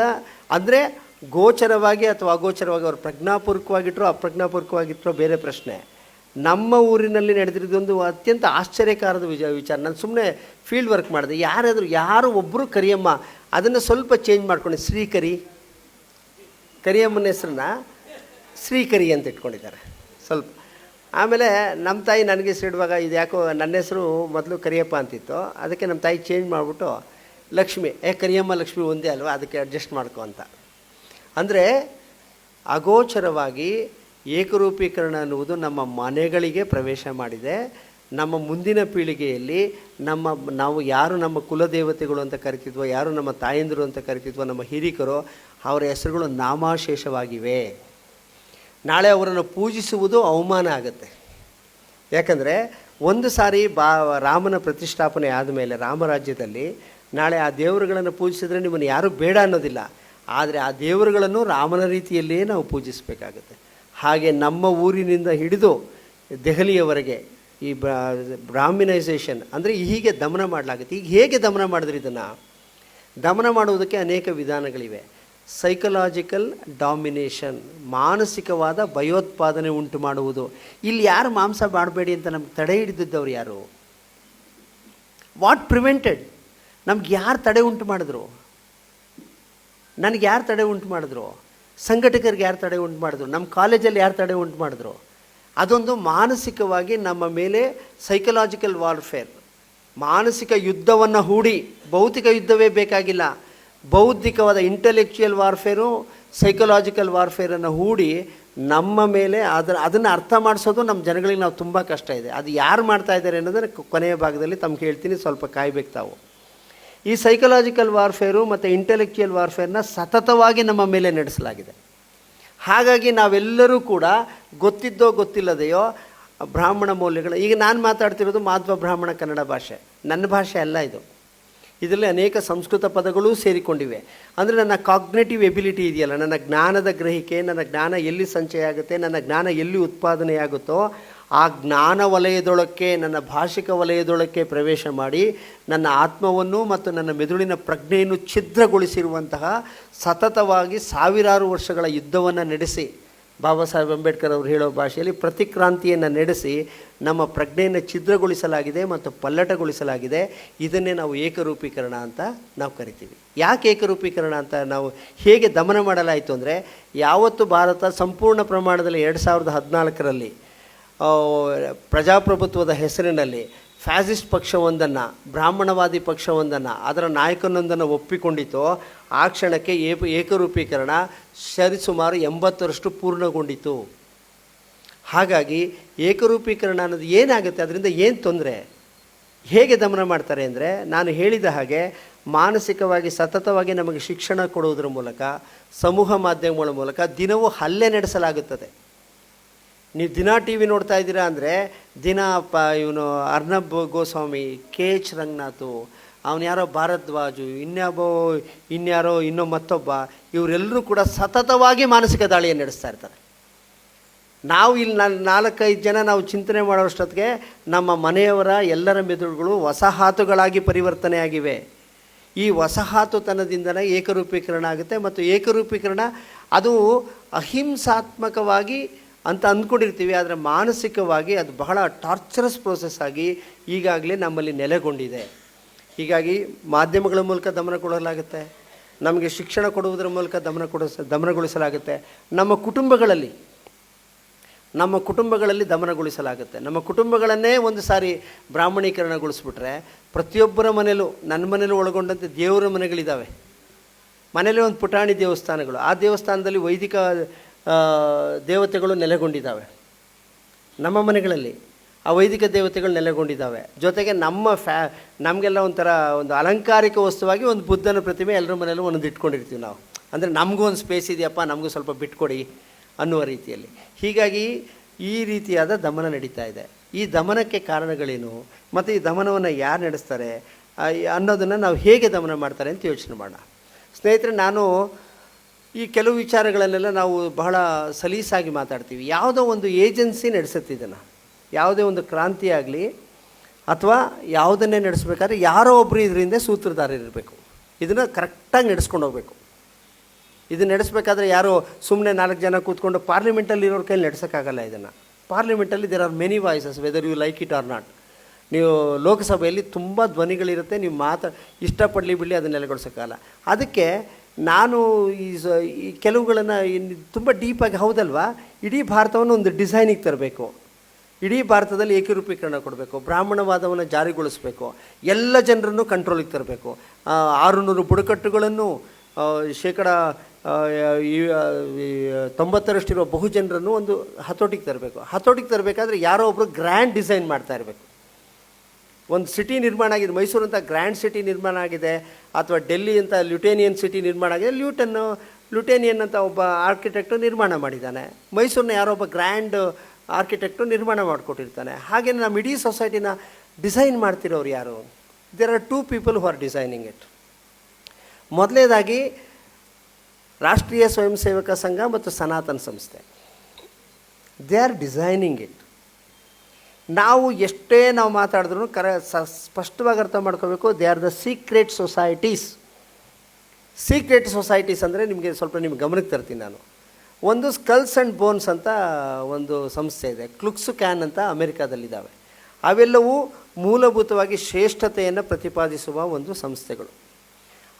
ಅಂದರೆ ಗೋಚರವಾಗಿ ಅಥವಾ ಅಗೋಚರವಾಗಿ ಅವರು ಪ್ರಜ್ಞಾಪೂರ್ವಕವಾಗಿಟ್ಟರೋ ಅಪ್ರಜ್ಞಾಪೂರ್ವಕವಾಗಿಟ್ಟರೋ ಬೇರೆ ಪ್ರಶ್ನೆ. ನಮ್ಮ ಊರಿನಲ್ಲಿ ನಡೆದಿರೋದೊಂದು ಅತ್ಯಂತ ಆಶ್ಚರ್ಯಕಾರದ ವಿಜ, ವಿಚಾರ. ನಾನು ಸುಮ್ಮನೆ ಫೀಲ್ಡ್ ವರ್ಕ್ ಮಾಡಿದೆ. ಯಾರಾದರೂ, ಯಾರು ಒಬ್ಬರು ಕರಿಯಮ್ಮ, ಅದನ್ನು ಸ್ವಲ್ಪ ಚೇಂಜ್ ಮಾಡ್ಕೊಂಡು, ಶ್ರೀಕರಿ. ಕರಿಯಮ್ಮನ ಹೆಸರನ್ನ ಶ್ರೀಕರಿ ಅಂತ ಇಟ್ಕೊಂಡಿದ್ದಾರೆ. ಸ್ವಲ್ಪ. ಆಮೇಲೆ ನಮ್ಮ ತಾಯಿ ನನಗೆ ಹೆಸರಿಡುವಾಗ ಇದು ಯಾಕೋ ನನ್ನ ಹೆಸರು ಮೊದಲು ಕರಿಯಪ್ಪ ಅಂತಿತ್ತು. ಅದಕ್ಕೆ ನಮ್ಮ ತಾಯಿ ಚೇಂಜ್ ಮಾಡಿಬಿಟ್ಟು ಲಕ್ಷ್ಮಿ, ಏ ಕರಿಯಮ್ಮ, ಲಕ್ಷ್ಮಿ ಒಂದೇ ಅಲ್ವಾ? ಅದಕ್ಕೆ ಅಡ್ಜಸ್ಟ್ ಮಾಡ್ಕೊ ಅಂತ. ಅಂದರೆ ಅಗೋಚರವಾಗಿ ಏಕರೂಪೀಕರಣ ಅನ್ನುವುದು ನಮ್ಮ ಮನೆಗಳಿಗೆ ಪ್ರವೇಶ ಮಾಡಿದೆ. ನಮ್ಮ ಮುಂದಿನ ಪೀಳಿಗೆಯಲ್ಲಿ ನಮ್ಮ, ನಾವು ಯಾರು ನಮ್ಮ ಕುಲದೇವತೆಗಳು ಅಂತ ಕರಿತಿದ್ವೋ, ಯಾರು ನಮ್ಮ ತಾಯಂದಿರು ಅಂತ ಕರಿತಿದ್ವೋ, ನಮ್ಮ ಹಿರಿಕರು, ಅವರ ಹೆಸರುಗಳು ನಾಮಾಶೇಷವಾಗಿವೆ. ನಾಳೆ ಅವರನ್ನು ಪೂಜಿಸುವುದು ಅವಮಾನ ಆಗುತ್ತೆ. ಯಾಕಂದರೆ ಒಂದು ಸಾರಿ ಬಾ, ರಾಮನ ಪ್ರತಿಷ್ಠಾಪನೆ ಆದಮೇಲೆ ರಾಮರಾಜ್ಯದಲ್ಲಿ ನಾಳೆ ಆ ದೇವರುಗಳನ್ನು ಪೂಜಿಸಿದ್ರೆ ನಿಮ್ಮನ್ನು ಯಾರೂ ಬೇಡ ಅನ್ನೋದಿಲ್ಲ. ಆದರೆ ಆ ದೇವರುಗಳನ್ನು ರಾಮನ ರೀತಿಯಲ್ಲೇ ನಾವು ಪೂಜಿಸಬೇಕಾಗುತ್ತೆ. ಹಾಗೆ ನಮ್ಮ ಊರಿನಿಂದ ಹಿಡಿದು ದೆಹಲಿಯವರೆಗೆ ಈ ಬ್ರಾಹ್ಮಿನೈಸೇಷನ್ ಅಂದರೆ ಹೀಗೆ ದಮನ ಮಾಡಲಾಗುತ್ತೆ. ಈಗ ಹೇಗೆ ದಮನ ಮಾಡಿದ್ರೆ ಇದನ್ನು? ದಮನ ಮಾಡುವುದಕ್ಕೆ ಅನೇಕ ವಿಧಾನಗಳಿವೆ. ಸೈಕಲಾಜಿಕಲ್ ಡಾಮಿನೇಷನ್ ಮಾನಸಿಕವಾದ ಭಯೋತ್ಪಾದನೆ ಉಂಟು ಮಾಡುವುದು. ಇಲ್ಲಿ ಯಾರು ಮಾಂಸ ಮಾಡಬೇಡಿ ಅಂತ ನಮ್ಗೆ ತಡೆ ಹಿಡಿದಿದ್ದವ್ರು ಯಾರು? ವಾಟ್ ಪ್ರಿವೆಂಟೆಡ್ ನಮ್ಗೆ ಯಾರು ತಡೆ ಉಂಟು ಮಾಡಿದ್ರು? ನನಗೆ ಯಾರು ತಡೆ ಉಂಟು ಮಾಡಿದ್ರು? ಸಂಘಟಕರಿಗೆ ಯಾರು ತಡೆ ಉಂಟು ಮಾಡಿದ್ರು? ನಮ್ಮ ಕಾಲೇಜಲ್ಲಿ ಯಾರು ತಡೆ ಉಂಟು ಮಾಡಿದ್ರು? ಅದೊಂದು ಮಾನಸಿಕವಾಗಿ ನಮ್ಮ ಮೇಲೆ ಸೈಕಲಾಜಿಕಲ್ ವಾರ್ಫೇರ್ ಮಾನಸಿಕ ಯುದ್ಧವನ್ನು ಹೂಡಿ, ಭೌತಿಕ ಯುದ್ಧವೇ ಬೇಕಾಗಿಲ್ಲ. ಬೌದ್ಧಿಕವಾದ ಇಂಟೆಲೆಕ್ಚುಯಲ್ ವಾರ್ಫೇರು ಸೈಕಲಾಜಿಕಲ್ ವಾರ್ಫೇರನ್ನು ಹೂಡಿ ನಮ್ಮ ಮೇಲೆ ಅದರ ಅದನ್ನು ಅರ್ಥ ಮಾಡಿಸೋದು ನಮ್ಮ ಜನಗಳಿಗೆ ನಾವು ತುಂಬ ಕಷ್ಟ ಇದೆ. ಅದು ಯಾರು ಮಾಡ್ತಾ ಇದ್ದಾರೆ ಅನ್ನೋದನ್ನು ಕೊನೆಯ ಭಾಗದಲ್ಲಿ ತಮ್ಗೆ ಹೇಳ್ತೀನಿ. ಸ್ವಲ್ಪ ಕಾಯ್ಬೇಕು ತಾವು. ಈ ಸೈಕಲಾಜಿಕಲ್ ವಾರ್ಫೇರು ಮತ್ತು ಇಂಟೆಲೆಕ್ಚುಯಲ್ ವಾರ್ಫೇರ್ನ ಸತತವಾಗಿ ನಮ್ಮ ಮೇಲೆ ನಡೆಸಲಾಗಿದೆ. ಹಾಗಾಗಿ ನಾವೆಲ್ಲರೂ ಕೂಡ ಗೊತ್ತಿದ್ದೋ ಗೊತ್ತಿಲ್ಲದೆಯೋ ಬ್ರಾಹ್ಮಣ ಮೌಲ್ಯಗಳು, ಈಗ ನಾನು ಮಾತಾಡ್ತಿರೋದು ಮಾಧ್ವ ಬ್ರಾಹ್ಮಣ ಕನ್ನಡ ಭಾಷೆ. ನನ್ನ ಭಾಷೆ ಅಲ್ಲ ಇದು. ಇದರಲ್ಲಿ ಅನೇಕ ಸಂಸ್ಕೃತ ಪದಗಳೂ ಸೇರಿಕೊಂಡಿವೆ. ಅಂದರೆ ನನ್ನ ಕಾಗ್ನೇಟಿವ್ ಎಬಿಲಿಟಿ ಇದೆಯಲ್ಲ, ನನ್ನ ಜ್ಞಾನದ ಗ್ರಹಿಕೆ, ನನ್ನ ಜ್ಞಾನ ಎಲ್ಲಿ ಸಂಚಯ ಆಗುತ್ತೆ, ನನ್ನ ಜ್ಞಾನ ಎಲ್ಲಿ ಉತ್ಪಾದನೆಯಾಗುತ್ತೋ ಆ ಜ್ಞಾನ ವಲಯದೊಳಕ್ಕೆ, ನನ್ನ ಭಾಷಿಕ ವಲಯದೊಳಕ್ಕೆ ಪ್ರವೇಶ ಮಾಡಿ, ನನ್ನ ಆತ್ಮವನ್ನು ಮತ್ತು ನನ್ನ ಮೆದುಳಿನ ಪ್ರಜ್ಞೆಯನ್ನು ಛಿದ್ರಗೊಳಿಸಿರುವಂತಹ ಸತತವಾಗಿ ಸಾವಿರಾರು ವರ್ಷಗಳ ಯುದ್ಧವನ್ನು ನಡೆಸಿ ಬಾಬಾ ಸಾಹೇಬ್ ಅಂಬೇಡ್ಕರ್ ಅವರು ಹೇಳೋ ಭಾಷೆಯಲ್ಲಿ ಪ್ರತಿಕ್ರಾಂತಿಯನ್ನು ನಡೆಸಿ, ನಮ್ಮ ಪ್ರಜ್ಞೆಯನ್ನು ಛಿದ್ರಗೊಳಿಸಲಾಗಿದೆ ಮತ್ತು ಪಲ್ಲಟಗೊಳಿಸಲಾಗಿದೆ. ಇದನ್ನೇ ನಾವು ಏಕರೂಪೀಕರಣ ಅಂತ ನಾವು ಕರಿತೀವಿ. ಯಾಕೆ ಏಕರೂಪೀಕರಣ ಅಂತ ನಾವು ಹೇಗೆ ದಮನ ಮಾಡಲಾಯಿತು ಅಂದರೆ, ಯಾವತ್ತು ಭಾರತ ಸಂಪೂರ್ಣ ಪ್ರಮಾಣದಲ್ಲಿ ಎರಡು ಸಾವಿರದ ಹದಿನಾಲ್ಕರಲ್ಲಿ ಪ್ರಜಾಪ್ರಭುತ್ವದ ಹೆಸರಿನಲ್ಲಿ ಫ್ಯಾಸಿಸ್ಟ್ ಪಕ್ಷವೊಂದನ್ನು, ಬ್ರಾಹ್ಮಣವಾದಿ ಪಕ್ಷವೊಂದನ್ನು, ಅದರ ನಾಯಕನೊಂದನ್ನು ಒಪ್ಪಿಕೊಂಡಿತೋ, ಆ ಕ್ಷಣಕ್ಕೆ ಏಪ, ಏಕರೂಪೀಕರಣ ಸರಿಸುಮಾರು ಎಂಬತ್ತರಷ್ಟು ಪೂರ್ಣಗೊಂಡಿತು. ಹಾಗಾಗಿ ಏಕರೂಪೀಕರಣ ಅನ್ನೋದು ಏನಾಗುತ್ತೆ, ಅದರಿಂದ ಏನು ತೊಂದರೆ? ಹೇಗೆ ದಮನ ಮಾಡ್ತಾರೆ ಅಂದರೆ, ನಾನು ಹೇಳಿದ ಹಾಗೆ ಮಾನಸಿಕವಾಗಿ, ಸತತವಾಗಿ ನಮಗೆ ಶಿಕ್ಷಣ ಕೊಡುವುದರ ಮೂಲಕ, ಸಮೂಹ ಮಾಧ್ಯಮಗಳ ಮೂಲಕ ದಿನವೂ ಹಲ್ಲೆ ನಡೆಸಲಾಗುತ್ತದೆ. ನೀವು ದಿನ ಟಿ ವಿ ನೋಡ್ತಾ ಇದ್ದೀರಾ ಅಂದರೆ ದಿನ ಪ ಇವನು ಅರ್ನಬ್ ಗೋಸ್ವಾಮಿ, ಕೆ ಎಚ್ ರಂಗನಾಥು, ಅವನು ಯಾರೋ ಭಾರದ್ವಾಜು ಇನ್ಯಾಬೋ ಇನ್ಯಾರೋ ಇನ್ನೋ ಮತ್ತೊಬ್ಬ ಇವರೆಲ್ಲರೂ ಕೂಡ ಸತತವಾಗಿ ಮಾನಸಿಕ ದಾಳಿಯನ್ನು ನಡೆಸ್ತಾ ಇರ್ತಾರೆ. ನಾವು ಇಲ್ಲಿ ನಾಲ್ ನಾಲ್ಕೈದು ಜನ ನಾವು ಚಿಂತನೆ ಮಾಡೋಷ್ಟೊತ್ತಿಗೆ ನಮ್ಮ ಮನೆಯವರ ಎಲ್ಲರ ಮೆದುಳುಗಳು ವಸಾಹತುಗಳಾಗಿ ಪರಿವರ್ತನೆಯಾಗಿವೆ ಈ ವಸಾಹತುತನದಿಂದಲೇ ಏಕರೂಪೀಕರಣ ಆಗುತ್ತೆ ಮತ್ತು ಏಕರೂಪೀಕರಣ ಅದು ಅಹಿಂಸಾತ್ಮಕವಾಗಿ ಅಂತ ಅಂದ್ಕೊಂಡಿರ್ತೀವಿ, ಆದರೆ ಮಾನಸಿಕವಾಗಿ ಅದು ಬಹಳ ಟಾರ್ಚರಸ್ ಪ್ರೋಸೆಸ್ ಆಗಿ ಈಗಾಗಲೇ ನಮ್ಮಲ್ಲಿ ನೆಲೆಗೊಂಡಿದೆ. ಹೀಗಾಗಿ ಮಾಧ್ಯಮಗಳ ಮೂಲಕ ದಮನ ಕೊಡಲಾಗುತ್ತೆ, ನಮಗೆ ಶಿಕ್ಷಣ ಕೊಡುವುದರ ಮೂಲಕ ದಮನ ಕೊಡಿಸ, ದಮನಗೊಳಿಸಲಾಗುತ್ತೆ. ನಮ್ಮ ಕುಟುಂಬಗಳಲ್ಲಿ ನಮ್ಮ ಕುಟುಂಬಗಳಲ್ಲಿ ದಮನಗೊಳಿಸಲಾಗುತ್ತೆ. ನಮ್ಮ ಕುಟುಂಬಗಳನ್ನೇ ಒಂದು ಸಾರಿ ಬ್ರಾಹ್ಮಣೀಕರಣಗೊಳಿಸ್ಬಿಟ್ರೆ ಪ್ರತಿಯೊಬ್ಬರ ಮನೆಯಲ್ಲೂ, ನನ್ನ ಮನೇಲೂ ಒಳಗೊಂಡಂತೆ ದೇವರ ಮನೆಗಳಿದ್ದಾವೆ. ಮನೇಲಿ ಒಂದು ಪುಟಾಣಿ ದೇವಸ್ಥಾನಗಳು. ಆ ದೇವಸ್ಥಾನದಲ್ಲಿ ವೈದಿಕ ದೇವತೆಗಳು ನೆಲೆಗೊಂಡಿದ್ದಾವೆ. ನಮ್ಮ ಮನೆಗಳಲ್ಲಿ ಆ ವೈದಿಕ ದೇವತೆಗಳು ನೆಲೆಗೊಂಡಿದ್ದಾವೆ. ಜೊತೆಗೆ ನಮ್ಮ ಫ್ಯಾ, ನಮಗೆಲ್ಲ ಒಂಥರ ಒಂದು ಅಲಂಕಾರಿಕ ವಸ್ತುವಾಗಿ ಒಂದು ಬುದ್ಧನ ಪ್ರತಿಮೆ ಎಲ್ಲರ ಮನೆಯಲ್ಲೂ ಒಂದೊಂದು ಇಟ್ಕೊಂಡಿರ್ತೀವಿ ನಾವು. ಅಂದರೆ ನಮಗೂ ಒಂದು ಸ್ಪೇಸ್ ಇದೆಯಪ್ಪ, ನಮಗೂ ಸ್ವಲ್ಪ ಬಿಟ್ಕೊಡಿ ಅನ್ನುವ ರೀತಿಯಲ್ಲಿ. ಹೀಗಾಗಿ ಈ ರೀತಿಯಾದ ದಮನ ನಡೀತಾ ಇದೆ. ಈ ದಮನಕ್ಕೆ ಕಾರಣಗಳೇನು? ಮತ್ತು ಈ ದಮನವನ್ನು ಯಾರು ನಡೆಸ್ತಾರೆ? ಅನ್ನೋದನ್ನು ನಾವು ಹೇಗೆ ದಮನ ಮಾಡ್ತಾರೆ ಅಂತ ಯೋಚನೆ ಮಾಡೋಣ. ಸ್ನೇಹಿತರೆ, ನಾನು ಈ ಕೆಲವು ವಿಚಾರಗಳಲ್ಲೆಲ್ಲ ನಾವು ಬಹಳ ಸಲೀಸಾಗಿ ಮಾತಾಡ್ತೀವಿ. ಯಾವುದೋ ಒಂದು ಏಜೆನ್ಸಿ ನಡೆಸುತ್ತೆ ಇದನ್ನು. ಯಾವುದೇ ಒಂದು ಕ್ರಾಂತಿ ಆಗಲಿ ಅಥವಾ ಯಾವುದನ್ನೇ ನಡೆಸಬೇಕಾದ್ರೆ ಯಾರೋ ಒಬ್ಬರು ಇದರಿಂದ ಸೂತ್ರಧಾರರಿರಬೇಕು ಇದನ್ನು ಕರೆಕ್ಟಾಗಿ ನಡೆಸ್ಕೊಂಡು ಹೋಗಬೇಕು. ಇದನ್ನು ನಡೆಸಬೇಕಾದ್ರೆ ಯಾರೋ ಸುಮ್ಮನೆ ನಾಲ್ಕು ಜನ ಕೂತ್ಕೊಂಡು ಪಾರ್ಲಿಮೆಂಟಲ್ಲಿ ಇರೋರ ಕೈಲಿ ನಡೆಸೋಕ್ಕಾಗಲ್ಲ ಇದನ್ನು. ಪಾರ್ಲಿಮೆಂಟಲ್ಲಿ there are many voices whether you like it or not ನೀವು ಲೋಕಸಭೆಯಲ್ಲಿ ತುಂಬ ಧ್ವನಿಗಳಿರುತ್ತೆ, ನೀವು ಮಾತಾ, ಇಷ್ಟಪಡಲಿ ಬಿಡಲಿ ಅದನ್ನೆಲ್ಲ ಅದಕ್ಕೆ ನಾನು ಈ ಈ ಕೆಲವುಗಳನ್ನು ತುಂಬ ಡೀಪಾಗಿ ಹೌದಲ್ವಾ? ಇಡೀ ಭಾರತವನ್ನು ಒಂದು ಡಿಸೈನಿಗೆ ತರಬೇಕು. ಇಡೀ ಭಾರತದಲ್ಲಿ ಏಕರೂಪೀಕರಣ ಕೊಡಬೇಕು, ಬ್ರಾಹ್ಮಣವಾದವನ್ನು ಜಾರಿಗೊಳಿಸಬೇಕು, ಎಲ್ಲ ಜನರನ್ನು ಕಂಟ್ರೋಲಿಗೆ ತರಬೇಕು. ಆರುನೂರು ಬುಡಕಟ್ಟುಗಳನ್ನು ಶೇಕಡ ತೊಂಬತ್ತರಷ್ಟಿರೋ ಬಹುಜನರನ್ನು ಒಂದು ಹತೋಟಿಗೆ ತರಬೇಕು. ಹತೋಟಿಗೆ ತರಬೇಕಾದ್ರೆ ಯಾರೋ ಒಬ್ಬರು ಗ್ರ್ಯಾಂಡ್ ಡಿಸೈನ್ ಮಾಡ್ತಾ ಇರಬೇಕು. ಒಂದು ಸಿಟಿ ನಿರ್ಮಾಣ ಆಗಿದೆ. ಮೈಸೂರು ಅಂತ ಗ್ರ್ಯಾಂಡ್ ಸಿಟಿ ನಿರ್ಮಾಣ ಆಗಿದೆ ಅಥವಾ ಡೆಲ್ಲಿ ಅಂತ ಲ್ಯುಟೇನಿಯನ್ ಸಿಟಿ ನಿರ್ಮಾಣ ಆಗಿದೆ. ಲ್ಯೂಟನ್ನು, ಲ್ಯುಟೇನಿಯನ್ ಅಂತ ಒಬ್ಬ ಆರ್ಕಿಟೆಕ್ಟು ನಿರ್ಮಾಣ ಮಾಡಿದ್ದಾನೆ. ಮೈಸೂರಿನ ಯಾರೋ ಒಬ್ಬ ಗ್ರ್ಯಾಂಡ್ ಆರ್ಕಿಟೆಕ್ಟು ನಿರ್ಮಾಣ ಮಾಡಿಕೊಟ್ಟಿರ್ತಾನೆ. ಹಾಗೆ ನಮ್ಮ ಇಡೀ ಸೊಸೈಟಿನ ಡಿಸೈನ್ ಮಾಡ್ತಿರೋರು ಯಾರು? There are two people who are designing it ಮೊದಲನೇದಾಗಿ ರಾಷ್ಟ್ರೀಯ ಸ್ವಯಂ ಸೇವಕ ಸಂಘ ಮತ್ತು ಸನಾತನ ಸಂಸ್ಥೆ. ದೇ ಆರ್ ಡಿಸೈನಿಂಗ್ ಇಟ್ ನಾವು ಎಷ್ಟೇ ನಾವು ಮಾತಾಡಿದ್ರು ಕರ ಸ್ಪಷ್ಟವಾಗಿ ಅರ್ಥ ಮಾಡ್ಕೋಬೇಕು. They are the secret societies secret societies ಅಂದರೆ ನಿಮಗೆ ಸ್ವಲ್ಪ ನಿಮ್ಗೆ ಗಮನಕ್ಕೆ ತರ್ತೀನಿ ನಾನು. ಒಂದು ಸ್ಕಲ್ಸ್ ಆ್ಯಂಡ್ ಬೋನ್ಸ್ ಅಂತ ಒಂದು ಸಂಸ್ಥೆ ಇದೆ. ಕ್ಲುಕ್ಸು ಕ್ಯಾನ್ ಅಂತ ಅಮೆರಿಕಾದಲ್ಲಿದ್ದಾವೆ. ಅವೆಲ್ಲವೂ ಮೂಲಭೂತವಾಗಿ ಶ್ರೇಷ್ಠತೆಯನ್ನು ಪ್ರತಿಪಾದಿಸುವ ಒಂದು ಸಂಸ್ಥೆಗಳು.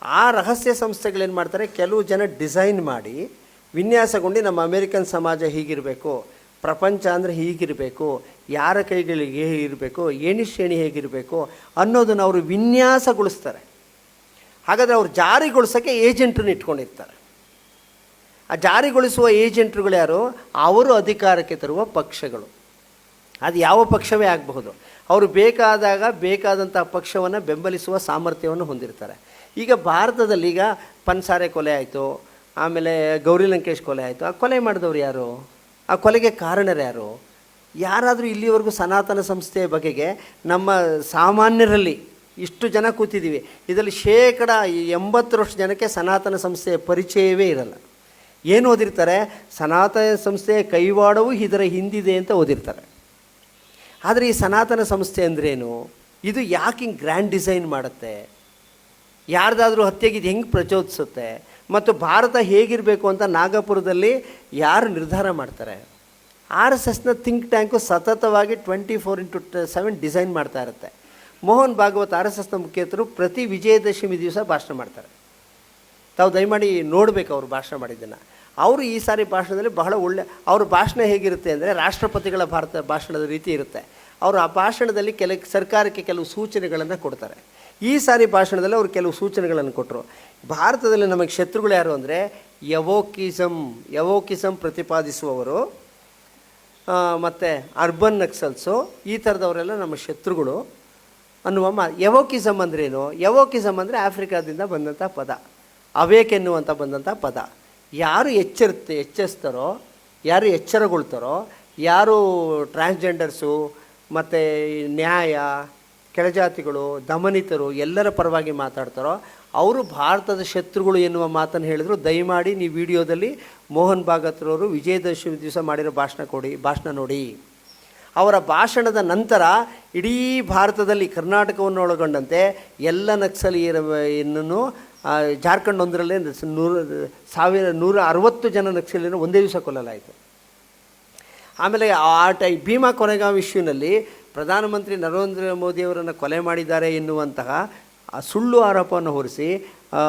ಆ ರಹಸ್ಯ ಸಂಸ್ಥೆಗಳೇನು ಮಾಡ್ತಾರೆ? ಕೆಲವು ಜನ ಡಿಸೈನ್ ಮಾಡಿ ವಿನ್ಯಾಸಗೊಂಡು ನಮ್ಮ ಅಮೇರಿಕನ್ ಸಮಾಜ ಹೀಗಿರಬೇಕು. ಪ್ರಪಂಚ ಅಂದರೆ ಹೀಗಿರಬೇಕು, ಯಾರ ಕೈಗಳಿಗೆ ಹೇಗಿರಬೇಕು ಏಣಿಶ್ರೇಣಿ ಹೇಗಿರಬೇಕು ಅನ್ನೋದನ್ನು ಅವರು ವಿನ್ಯಾಸಗೊಳಿಸ್ತಾರೆ. ಹಾಗಾದರೆ ಅವ್ರು ಜಾರಿಗೊಳಿಸೋಕ್ಕೆ ಏಜೆಂಟ್ರನ್ನ ಇಟ್ಕೊಂಡಿರ್ತಾರೆ. ಆ ಜಾರಿಗೊಳಿಸುವ ಏಜೆಂಟ್ರುಗಳು ಯಾರು? ಅವರು ಅಧಿಕಾರಕ್ಕೆ ತರುವ ಪಕ್ಷಗಳು. ಅದು ಯಾವ ಪಕ್ಷವೇ ಆಗಬಹುದು. ಅವರು ಬೇಕಾದಾಗ ಬೇಕಾದಂಥ ಪಕ್ಷವನ್ನು ಬೆಂಬಲಿಸುವ ಸಾಮರ್ಥ್ಯವನ್ನು ಹೊಂದಿರ್ತಾರೆ. ಈಗ ಭಾರತದಲ್ಲಿ ಈಗ ಪನ್ಸಾರೆ ಕೊಲೆ ಆಯಿತು, ಆಮೇಲೆ ಗೌರಿ ಲಂಕೇಶ್ ಕೊಲೆ ಆಯಿತು. ಆ ಕೊಲೆ ಮಾಡಿದವ್ರು ಯಾರು? ಆ ಕೊಲೆಗೆ ಕಾರಣರು ಯಾರು? ಯಾರಾದರೂ ಇಲ್ಲಿವರೆಗೂ ಸನಾತನ ಸಂಸ್ಥೆಯ ಬಗೆಗೆ ನಮ್ಮ ಸಾಮಾನ್ಯರಲ್ಲಿ ಇಷ್ಟು ಜನ ಕೂತಿದ್ದೀವಿ. ಇದರಲ್ಲಿ ಶೇಕಡ ಎಂಬತ್ತರಷ್ಟು ಜನಕ್ಕೆ ಸನಾತನ ಸಂಸ್ಥೆಯ ಪರಿಚಯವೇ ಇರಲ್ಲ. ಏನು ಓದಿರ್ತಾರೆ? ಸನಾತನ ಸಂಸ್ಥೆಯ ಕೈವಾಡವು ಇದರ ಹಿಂದಿದೆ ಅಂತ ಓದಿರ್ತಾರೆ. ಆದರೆ ಈ ಸನಾತನ ಸಂಸ್ಥೆ ಅಂದ್ರೇನು? ಇದು ಯಾಕೆ ಗ್ರ್ಯಾಂಡ್ ಡಿಸೈನ್ ಮಾಡುತ್ತೆ? ಯಾರ್ದಾದ್ರೂ ಹತ್ಯೆಗೆ ಇದು ಹೆಂಗೆ ಪ್ರಚೋದಿಸುತ್ತೆ? ಮತ್ತು ಭಾರತ ಹೇಗಿರಬೇಕು ಅಂತ ನಾಗಪುರದಲ್ಲಿ ಯಾರು ನಿರ್ಧಾರ ಮಾಡ್ತಾರೆ? ಆರ್ ಎಸ್ ಎಸ್ನ ಥಿಂಕ್ ಟ್ಯಾಂಕು ಸತತವಾಗಿ twenty four into seven design ಮಾಡ್ತಾ ಇರುತ್ತೆ. ಮೋಹನ್ ಭಾಗವತ್ ಆರ್ ಎಸ್ ಎಸ್ನ ಮುಖ್ಯಸ್ಥರು ಪ್ರತಿ ವಿಜಯದಶಮಿ ದಿವಸ ಭಾಷಣ ಮಾಡ್ತಾರೆ. ತಾವು ದಯಮಾಡಿ ನೋಡಬೇಕು ಅವರು ಭಾಷಣ ಮಾಡಿದ್ದನ್ನು. ಅವರು ಈ ಸಾರಿ ಭಾಷಣದಲ್ಲಿ ಬಹಳ ಒಳ್ಳೆ, ಅವ್ರ ಭಾಷಣ ಹೇಗಿರುತ್ತೆ ಅಂದರೆ ರಾಷ್ಟ್ರಪತಿಗಳ ಭಾರತ ಭಾಷಣದ ರೀತಿ ಇರುತ್ತೆ. ಅವರು ಆ ಭಾಷಣದಲ್ಲಿ ಕೆಲ ಸರ್ಕಾರಕ್ಕೆ ಕೆಲವು ಸೂಚನೆಗಳನ್ನು ಕೊಡ್ತಾರೆ. ಈ ಸಾರಿ ಭಾಷಣದಲ್ಲಿ ಅವರು ಕೆಲವು ಸೂಚನೆಗಳನ್ನು ಕೊಟ್ಟರು. ಭಾರತದಲ್ಲಿ ನಮಗೆ ಶತ್ರುಗಳು ಯಾರು ಅಂದರೆ ಯವೋಕಿಸಮ್ ಯವೋಕಿಸಮ್ ಪ್ರತಿಪಾದಿಸುವವರು ಮತ್ತು ಅರ್ಬನ್ ನಕ್ಸಲ್ಸು, ಈ ಥರದವರೆಲ್ಲ ನಮ್ಮ ಶತ್ರುಗಳು ಅನ್ನುವ ಮಾ ಯವೋಕಿಸಮ್ ಅಂದ್ರೇನು ಯವೋಕಿಸಮ್ ಅಂದರೆ ಆಫ್ರಿಕಾದಿಂದ ಬಂದಂಥ ಪದ. ಅವೇಕ್ ಎನ್ನುವಂಥ ಬಂದಂಥ ಪದ. ಯಾರು ಎಚ್ಚರುತ್ತೆ ಎಚ್ಚರಿಸ್ತಾರೋ, ಯಾರು ಎಚ್ಚರಗೊಳ್ತಾರೋ, ಯಾರು ಟ್ರಾನ್ಸ್ಜೆಂಡರ್ಸು, ಮತ್ತು ನ್ಯಾಯ ಕೆಳಜಾತಿಗಳು ದಮನಿತರು ಎಲ್ಲರ ಪರವಾಗಿ ಮಾತಾಡ್ತಾರೋ, ಅವರು ಭಾರತದ ಶತ್ರುಗಳು ಎನ್ನುವ ಮಾತನ್ನು ಹೇಳಿದ್ರು. ದಯಮಾಡಿ ನೀವು ವಿಡಿಯೋದಲ್ಲಿ ಮೋಹನ್ ಭಾಗತ್ರವರು ವಿಜಯದಶಮಿ ದಿವಸ ಮಾಡಿರೋ ಭಾಷಣ ಕೊಡಿ, ಭಾಷಣ ನೋಡಿ. ಅವರ ಭಾಷಣದ ನಂತರ ಇಡೀ ಭಾರತದಲ್ಲಿ ಕರ್ನಾಟಕವನ್ನು ಒಳಗೊಂಡಂತೆ ಎಲ್ಲ ನಕ್ಸಲೀಯರನ್ನು ಜಾರ್ಖಂಡ್ ಒಂದರಲ್ಲೇ ನೂರ, ಸಾವಿರ ನೂರ ಅರವತ್ತು ಜನ ನಕ್ಸಲೀಯರನ್ನು ಒಂದೇ ದಿವಸ ಕೊಲ್ಲಲಾಯಿತು. ಆಮೇಲೆ ಆ ಟೈ ಭೀಮಾ ಕೊನೆಗಾಂವ್ ಇಶ್ಯೂನಲ್ಲಿ ಪ್ರಧಾನಮಂತ್ರಿ ನರೇಂದ್ರ ಮೋದಿಯವರನ್ನು ಕೊಲೆ ಮಾಡಿದ್ದಾರೆ ಎನ್ನುವಂತಹ ಸುಳ್ಳು ಆರೋಪವನ್ನು ಹೊರಿಸಿ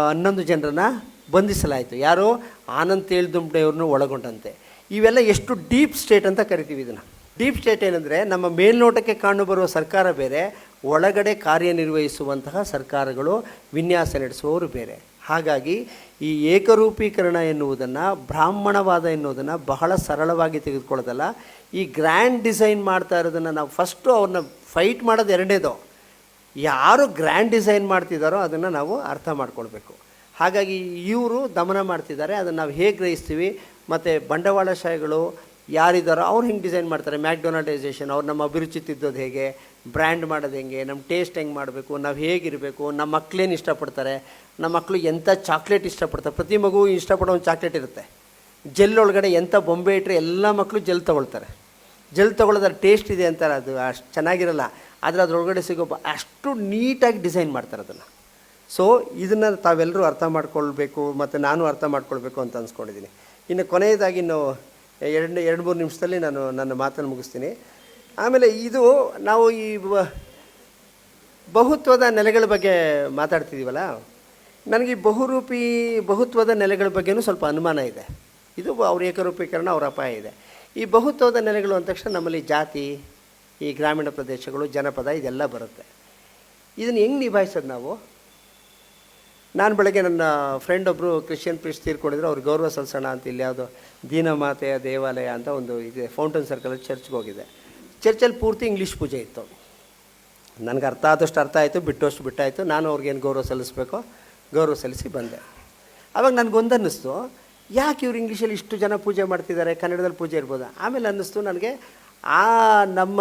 ಹನ್ನೊಂದು ಜನರನ್ನು ಬಂಧಿಸಲಾಯಿತು. ಯಾರೋ? ಆನಂದ್ ಅವರನ್ನು ಒಳಗೊಂಡಂತೆ. ಇವೆಲ್ಲ ಎಷ್ಟು ಡೀಪ್ ಸ್ಟೇಟ್ ಅಂತ ಕರಿತೀವಿ ಇದನ್ನು. ಡೀಪ್ ಸ್ಟೇಟ್ ಏನಂದರೆ ನಮ್ಮ ಮೇಲ್ನೋಟಕ್ಕೆ ಕಾಣುಬರುವ ಸರ್ಕಾರ ಬೇರೆ, ಒಳಗಡೆ ಕಾರ್ಯನಿರ್ವಹಿಸುವಂತಹ ಸರ್ಕಾರಗಳು ವಿನ್ಯಾಸ ನಡೆಸುವವರು ಬೇರೆ. ಹಾಗಾಗಿ ಈ ಏಕರೂಪೀಕರಣ ಎನ್ನುವುದನ್ನು, ಬ್ರಾಹ್ಮಣವಾದ ಎನ್ನುವುದನ್ನು ಬಹಳ ಸರಳವಾಗಿ ತೆಗೆದುಕೊಳ್ಳೋದಲ್ಲ. ಈ ಗ್ರ್ಯಾಂಡ್ ಡಿಸೈನ್ ಮಾಡ್ತಾ ಇರೋದನ್ನು ನಾವು ಫಸ್ಟು ಅವ್ರನ್ನ ಫೈಟ್ ಮಾಡೋದು ಎರಡನೇದು. ಯಾರು ಗ್ರ್ಯಾಂಡ್ ಡಿಸೈನ್ ಮಾಡ್ತಿದ್ದಾರೋ ಅದನ್ನು ನಾವು ಅರ್ಥ ಮಾಡ್ಕೊಳ್ಬೇಕು. ಹಾಗಾಗಿ ಇವರು ದಮನ ಮಾಡ್ತಿದ್ದಾರೆ, ಅದನ್ನು ನಾವು ಹೇಗೆ ಗ್ರಹಿಸ್ತೀವಿ? ಮತ್ತು ಬಂಡವಾಳಶಾಹಿಗಳು ಯಾರಿದ್ದಾರೋ ಅವ್ರು ಹಿಂಗೆ ಡಿಸೈನ್ ಮಾಡ್ತಾರೆ. ಮ್ಯಾಕ್ಡೊನಾಲ್ಡೈಸೇಷನ್ ಅವ್ರು ನಮ್ಮ ಅಭಿರುಚಿ ತಿದ್ದೋದು ಹೇಗೆ? ಬ್ರ್ಯಾಂಡ್ ಮಾಡೋದು ಹೆಂಗೆ ನಮ್ಮ ಟೇಸ್ಟ್ ಹೆಂಗೆ ಮಾಡಬೇಕು, ನಾವು ಹೇಗಿರಬೇಕು ನಮ್ಮ ಮಕ್ಕಳೇನು ಇಷ್ಟಪಡ್ತಾರೆ ನಮ್ಮ ಮಕ್ಕಳು ಎಂಥ ಚಾಕ್ಲೇಟ್ ಇಷ್ಟಪಡ್ತಾರೆ, ಪ್ರತಿ ಮಗು ಇಷ್ಟಪಡೋ ಒಂದು ಚಾಕ್ಲೇಟ್ ಇರುತ್ತೆ. ಜೆಲ್ ಒಳಗಡೆ ಎಂಥ ಬೊಂಬೆ ಇಟ್ಟರೆ ಎಲ್ಲ ಮಕ್ಕಳು ಜೆಲ್ ತೊಗೊಳ್ತಾರೆ. ಜೆಲ್ ತೊಗೊಳ್ಳೋದ್ರ ಟೇಸ್ಟ್ ಇದೆ ಅಂತಾರೆ, ಅದು ಅಷ್ಟು ಚೆನ್ನಾಗಿರಲ್ಲ, ಆದರೆ ಅದರೊಳಗಡೆ ಸಿಗೋ ಅಷ್ಟು ನೀಟಾಗಿ ಡಿಸೈನ್ ಮಾಡ್ತಾರೆ ಅದನ್ನು. ಸೊ, ಇದನ್ನು ತಾವೆಲ್ಲರೂ ಅರ್ಥ ಮಾಡ್ಕೊಳ್ಬೇಕು, ಮತ್ತು ನಾನು ಅರ್ಥ ಮಾಡ್ಕೊಳ್ಬೇಕು ಅಂತ ಅನ್ಸ್ಕೊಂಡಿದ್ದೀನಿ ಇನ್ನು ಕೊನೆಯದಾಗಿ ಇನ್ನು ಎರಡು ಎರಡು, ಮೂರು ನಿಮಿಷದಲ್ಲಿ ನಾನು ನನ್ನ ಮಾತನ್ನು ಮುಗಿಸ್ತೀನಿ. ಆಮೇಲೆ ಇದು ನಾವು ಈ ಬಹುತ್ವದ ನೆಲೆಗಳ ಬಗ್ಗೆ ಮಾತಾಡ್ತಿದ್ದೀವಲ್ಲ ನನಗೆ ಈ ಬಹುರೂಪಿ, ಬಹುತ್ವದ ನೆಲೆಗಳ ಬಗ್ಗೆನೂ ಸ್ವಲ್ಪ ಅನುಮಾನ ಇದೆ. ಇದು ಅವ್ರ ಏಕರೂಪೀಕರಣ, ಅವ್ರ ಅಪಾಯ ಇದೆ. ಈ ಬಹುತ್ವದ ನೆಲೆಗಳು ಅಂದ ತಕ್ಷಣ ನಮ್ಮಲ್ಲಿ ಜಾತಿ, ಈ ಗ್ರಾಮೀಣ ಪ್ರದೇಶಗಳು, ಜನಪದ ಇದೆಲ್ಲ ಬರುತ್ತೆ. ಇದನ್ನು ಹೆಂಗೆ ನಿಭಾಯಿಸೋದು ನಾವು? ನಾನು ಬೆಳಗ್ಗೆ ನನ್ನ ಫ್ರೆಂಡ್ ಒಬ್ಬರು ಕ್ರಿಶ್ಚಿಯನ್ ಪ್ರೀಸ್ ತೀರ್ಕೊಂಡಿದ್ರು. ಅವ್ರಿಗೆ ಗೌರವ ಸಲ್ಸೋಣ ಅಂತ ಇಲ್ಲಿ ಯಾವುದೋ ದೀನಮಾತೆಯ ದೇವಾಲಯ ಅಂತ ಒಂದು ಇದೆ. ಫೌಂಟನ್ ಸರ್ಕಲಲ್ಲಿ ಚರ್ಚ್ಗೆ ಹೋಗಿದ್ದೆ. ಚರ್ಚಲ್ಲಿ ಪೂರ್ತಿ ಇಂಗ್ಲೀಷ್ ಪೂಜೆ ಇತ್ತು. ನನಗೆ ಅರ್ಥ ಆದಷ್ಟು ಅರ್ಥ ಆಯಿತು, ಬಿಟ್ಟಷ್ಟು ಬಿಟ್ಟಾಯಿತು. ನಾನು ಅವ್ರಿಗೇನು ಗೌರವ ಸಲ್ಲಿಸ್ಬೇಕೋ, ಗೌರವ ಸಲ್ಲಿಸಿ ಬಂದೆ. ಆವಾಗ ನನಗೊಂದು ಅನ್ನಿಸ್ತು ಯಾಕೆ ಇವ್ರು ಇಂಗ್ಲೀಷಲ್ಲಿ ಇಷ್ಟು ಜನ ಪೂಜೆ ಮಾಡ್ತಿದ್ದಾರೆ, ಕನ್ನಡದಲ್ಲಿ ಪೂಜೆ ಇರ್ಬೋದು? ಆಮೇಲೆ ಅನ್ನಿಸ್ತು ನನಗೆ, ಆ ನಮ್ಮ,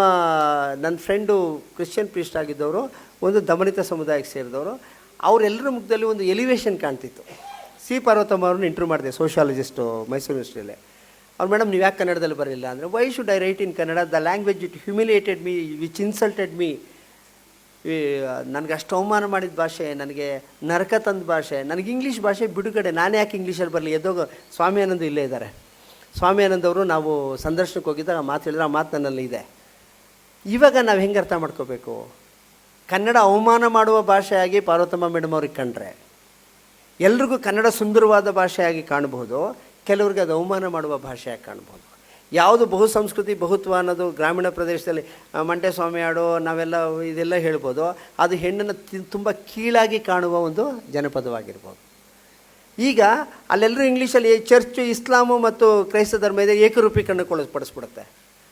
ನನ್ನ ಫ್ರೆಂಡು ಕ್ರಿಶ್ಚಿಯನ್ ಪ್ರೀಸ್ಟ್ ಆಗಿದ್ದವರು, ಒಂದು ದಮನಿತ ಸಮುದಾಯಕ್ಕೆ ಸೇರಿದವರು, ಅವರೆಲ್ಲರ ಮುಖದಲ್ಲಿ ಒಂದು ಎಲಿವೇಶನ್ ಕಾಣ್ತಿತ್ತು. ಸಿ ಪಾರ್ವತಮ್ಮ ಅವ್ರನ್ನ ಇಂಟ್ರೂ ಮಾಡಿದೆ ಸೋಷಿಯಾಲಜಿಸ್ಟು ಮೈಸೂರು ಯೂನಿವರ್ಸಿಟಿಯಲ್ಲಿ ಅವ್ರು, ಮೇಡಮ್, ನೀವು ಯಾಕೆ ಕನ್ನಡದಲ್ಲಿ ಬರಲಿಲ್ಲ? ಅಂದರೆ why should I write in Kannada the language it humiliated me which insulted me ನನಗೆ ಅಷ್ಟು ಅವಮಾನ ಮಾಡಿದ ಭಾಷೆ, ನನಗೆ ನರಕ ತಂದ ಭಾಷೆ, ನನಗೆ ಇಂಗ್ಲೀಷ್ ಭಾಷೆ ಬಿಡುಗಡೆ. ನಾನು ಯಾಕೆ ಇಂಗ್ಲೀಷಲ್ಲಿ ಬರಲಿ? ಎದ್ದೋಗ, ಸ್ವಾಮಿ ಆನಂದ್ ಇಲ್ಲೇ ಇದ್ದಾರೆ ಸ್ವಾಮಿ ಆನಂದ್ ಅವರು ನಾವು ಸಂದರ್ಶನಕ್ಕೆ ಹೋಗಿದ್ದಾಗ ಆ ಮಾತು ಹೇಳಿದ್ರೆ ಆ ಮಾತು ನನ್ನಲ್ಲಿ ಇದೆ. ಇವಾಗ ನಾವು ಹೆಂಗೆ ಅರ್ಥ ಮಾಡ್ಕೋಬೇಕು? ಕನ್ನಡ ಅವಮಾನ ಮಾಡುವ ಭಾಷೆಯಾಗಿ ಪಾರ್ವತಮ್ಮ ಮೇಡಮ್ ಅವ್ರಿಗೆ ಕಂಡ್ರೆ, ಎಲ್ರಿಗೂ ಕನ್ನಡ ಸುಂದರವಾದ ಭಾಷೆಯಾಗಿ ಕಾಣಬಹುದು. ಕೆಲವ್ರಿಗೆ ಅದು ಅವಮಾನ ಮಾಡುವ ಭಾಷೆಯಾಗಿ ಕಾಣ್ಬೋದು? ಯಾವುದು ಬಹು ಸಂಸ್ಕೃತಿ ಬಹುತ್ವ ಅನ್ನೋದು ಗ್ರಾಮೀಣ ಪ್ರದೇಶದಲ್ಲಿ ಮಂಡ್ಯಸ್ವಾಮಿ ಸ್ವಾಮಿ ಆಡೋ ನಾವೆಲ್ಲ ಇದೆಲ್ಲ ಹೇಳ್ಬೋದು. ಅದು ಹೆಣ್ಣನ್ನು ತುಂಬ ಕೀಳಾಗಿ ಕಾಣುವ ಒಂದು ಜನಪದವಾಗಿರ್ಬೋದು. ಈಗ ಅಲ್ಲೆಲ್ಲರೂ ಇಂಗ್ಲೀಷಲ್ಲಿ ಚರ್ಚು, ಇಸ್ಲಾಮು ಮತ್ತು ಕ್ರೈಸ್ತ ಧರ್ಮ ಇದೆ ಏಕರೂಪೀಕರಣ ಪಡಿಸ್ಬಿಡುತ್ತೆ.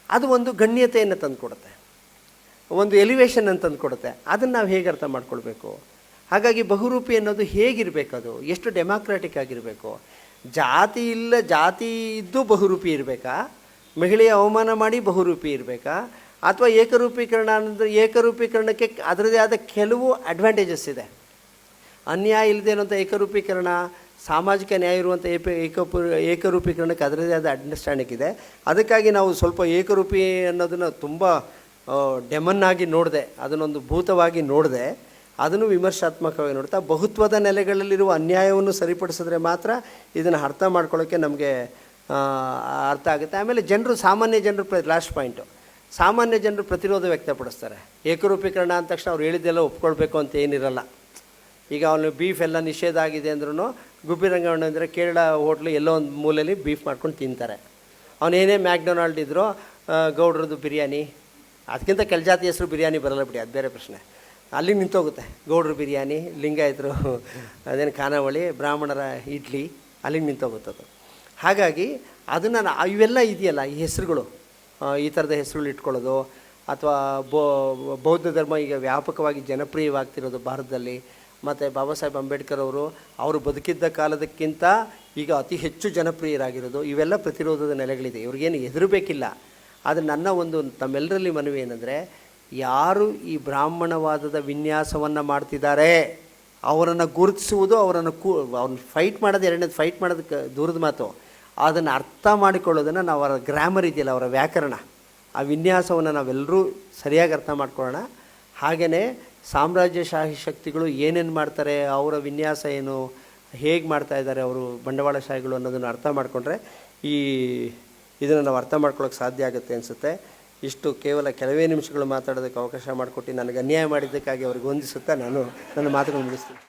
ಅದು ಒಂದು ಗಣ್ಯತೆಯನ್ನು ತಂದುಕೊಡುತ್ತೆ. ಒಂದು ಎಲಿವೇಶನ್ ಅಂತ ತಂದುಕೊಡುತ್ತೆ. ಅದನ್ನು ನಾವು ಹೇಗೆ ಅರ್ಥ ಮಾಡ್ಕೊಳ್ಬೇಕು? ಹಾಗಾಗಿ ಬಹುರೂಪಿ ಅನ್ನೋದು ಹೇಗಿರಬೇಕು ಅದು ಎಷ್ಟು ಡೆಮಾಕ್ರಾಟಿಕ್ ಆಗಿರಬೇಕು? ಜಾತಿ ಇಲ್ಲ, ಜಾತಿ ಇದ್ದು ಬಹುರೂಪಿ ಇರಬೇಕಾ? ಮಹಿಳೆಯ ಅವಮಾನ ಮಾಡಿ ಬಹುರೂಪಿ ಇರಬೇಕಾ? ಅಥವಾ ಏಕರೂಪೀಕರಣ ಅಂದರೆ ಏಕರೂಪೀಕರಣಕ್ಕೆ ಅದರದೇ ಆದ ಕೆಲವು ಅಡ್ವಾಂಟೇಜಸ್ ಇದೆ. ಅನ್ಯಾಯ ಇಲ್ಲದೆ ಇರುವಂಥ ಏಕರೂಪೀಕರಣ, ಸಾಮಾಜಿಕ ನ್ಯಾಯ ಇರುವಂಥ ಏಪ, ಏಕಪು, ಏಕರೂಪೀಕರಣಕ್ಕೆ ಅದರದೇ ಆದ ಅಂಡರ್ಸ್ಟ್ಯಾಂಡಿಂಗ್ ಇದೆ. ಅದಕ್ಕಾಗಿ ನಾವು ಸ್ವಲ್ಪ ಏಕರೂಪಿ ಅನ್ನೋದನ್ನು ತುಂಬ ಡೆಮನ್ನಾಗಿ ನೋಡಿದೆ, ಅದನ್ನೊಂದು ಭೂತವಾಗಿ ನೋಡಿದೆ. ಅದನ್ನು ವಿಮರ್ಶಾತ್ಮಕವಾಗಿ ನೋಡ್ತಾ ಬಹುತ್ವದ ನೆಲೆಗಳಲ್ಲಿರುವ ಅನ್ಯಾಯವನ್ನು ಸರಿಪಡಿಸಿದ್ರೆ ಮಾತ್ರ ಇದನ್ನು ಅರ್ಥ ಮಾಡ್ಕೊಳ್ಳೋಕ್ಕೆ ನಮಗೆ ಅರ್ಥ ಆಗುತ್ತೆ. ಆಮೇಲೆ ಜನರು, ಸಾಮಾನ್ಯ ಜನರು ಪ್ರ ಲಾಸ್ಟ್ ಪಾಯಿಂಟು ಸಾಮಾನ್ಯ ಜನರು ಪ್ರತಿರೋಧ ವ್ಯಕ್ತಪಡಿಸ್ತಾರೆ. ಏಕರೂಪೀಕರಣ ಅಂದ ತಕ್ಷಣ ಅವ್ರು ಹೇಳಿದ್ದೆಲ್ಲ ಒಪ್ಕೊಳ್ಬೇಕು ಅಂತ ಏನಿರಲ್ಲ. ಈಗ ಅವನು ಬೀಫ್ ಎಲ್ಲ ನಿಷೇಧ ಆಗಿದೆ ಅಂದ್ರೂ ರಂಗಣ್ಣ ಅಂದರೆ ಕೇರಳ ಹೋಟ್ಲು ಎಲ್ಲೋ ಒಂದು ಮೂಲೆಯಲ್ಲಿ ಬೀಫ್ ಮಾಡ್ಕೊಂಡು ತಿಂತಾರೆ. ಅವನೇನೇ ಮ್ಯಾಕ್ಡೊನಾಲ್ಡ್ ಇದ್ದರೂ ಗೌಡ್ರದ್ದು ಬಿರಿಯಾನಿ, ಅದಕ್ಕಿಂತ ಕೆಳಜಾತಿ ಹೆಸರು ಬಿರಿಯಾನಿ ಬರಲ್ಲ ಬಿಡಿ, ಅದು ಬೇರೆ ಪ್ರಶ್ನೆ. ಅಲ್ಲಿಗೆ ನಿಂತೋಗುತ್ತೆ. ಗೌಡ್ರ ಬಿರಿಯಾನಿ, ಲಿಂಗಾಯತರು, ಅದೇನು ಖಾನಾವಳಿ, ಬ್ರಾಹ್ಮಣರ ಇಡ್ಲಿ, ಅಲ್ಲಿ ನಿಂತೋಗುತ್ತೆ ಅದು. ಹಾಗಾಗಿ ಅದನ್ನು ಇವೆಲ್ಲ ಇದೆಯಲ್ಲ, ಈ ಹೆಸರುಗಳು ಈ ಥರದ ಹೆಸರುಗಳು ಇಟ್ಕೊಳ್ಳೋದು, ಅಥವಾ ಬೌದ್ಧ ಧರ್ಮ ಈಗ ವ್ಯಾಪಕವಾಗಿ ಜನಪ್ರಿಯವಾಗ್ತಿರೋದು ಭಾರತದಲ್ಲಿ, ಮತ್ತು ಬಾಬಾ ಸಾಹೇಬ್ ಅಂಬೇಡ್ಕರ್ ಅವರು ಅವರು ಬದುಕಿದ್ದ ಕಾಲದಕ್ಕಿಂತ ಈಗ ಅತಿ ಹೆಚ್ಚು ಜನಪ್ರಿಯರಾಗಿರೋದು, ಇವೆಲ್ಲ ಪ್ರತಿರೋಧದ ನೆಲೆಗಳಿದೆ. ಇವ್ರಿಗೇನು ಹೆದರಬೇಕಿಲ್ಲ ಆದರೆ ನನ್ನ ಒಂದು, ತಮ್ಮೆಲ್ಲರಲ್ಲಿ ಮನವಿ ಏನಂದರೆ ಯಾರು ಈ ಬ್ರಾಹ್ಮಣವಾದದ ವಿನ್ಯಾಸವನ್ನು ಮಾಡ್ತಿದ್ದಾರೆ, ಅವರನ್ನು ಗುರುತಿಸುವುದು, ಅವರನ್ನು ಕೂ, ಅವ್ರನ್ನ ಫೈಟ್ ಮಾಡೋದು, ಎರಡನೇದು ಫೈಟ್ ಮಾಡೋದಕ್ಕೆ ದೂರದ ಮಾತು. ಅದನ್ನು ಅರ್ಥ ಮಾಡಿಕೊಳ್ಳೋದನ್ನು ನಾವು ಅವರ ಗ್ರಾಮರ್ ಇದೆಯಲ್ಲ, ಅವರ ವ್ಯಾಕರಣ. ಆ ವಿನ್ಯಾಸವನ್ನು ನಾವೆಲ್ಲರೂ ಸರಿಯಾಗಿ ಅರ್ಥ ಮಾಡ್ಕೊಳ್ಳೋಣ. ಹಾಗೆಯೇ ಸಾಮ್ರಾಜ್ಯಶಾಹಿ ಶಕ್ತಿಗಳು ಏನೇನು ಮಾಡ್ತಾರೆ, ಅವರ ವಿನ್ಯಾಸ ಏನು, ಹೇಗೆ ಮಾಡ್ತಾ ಇದ್ದಾರೆ ಅವರು ಬಂಡವಾಳಶಾಹಿಗಳು ಅನ್ನೋದನ್ನು ಅರ್ಥ ಮಾಡಿಕೊಂಡ್ರೆ ಈ ಇದನ್ನು ನಾವು ಅರ್ಥ ಮಾಡ್ಕೊಳ್ಳೋಕೆ ಸಾಧ್ಯ ಆಗುತ್ತೆ ಅನಿಸುತ್ತೆ. ಇಷ್ಟು ಕೇವಲ ಕೆಲವೇ ನಿಮಿಷಗಳು ಮಾತಾಡೋದಕ್ಕೆ ಅವಕಾಶ ಮಾಡಿಕೊಟ್ಟು ನನಗೆ ಅನ್ಯಾಯ ಮಾಡಿದ್ದಕ್ಕಾಗಿ ಅವ್ರಿಗೆ ಹೊಂದಿಸುತ್ತಾ ನಾನು ನನ್ನ ಮಾತುಗಳನ್ನು ಮುಗಿಸ್ತೀನಿ.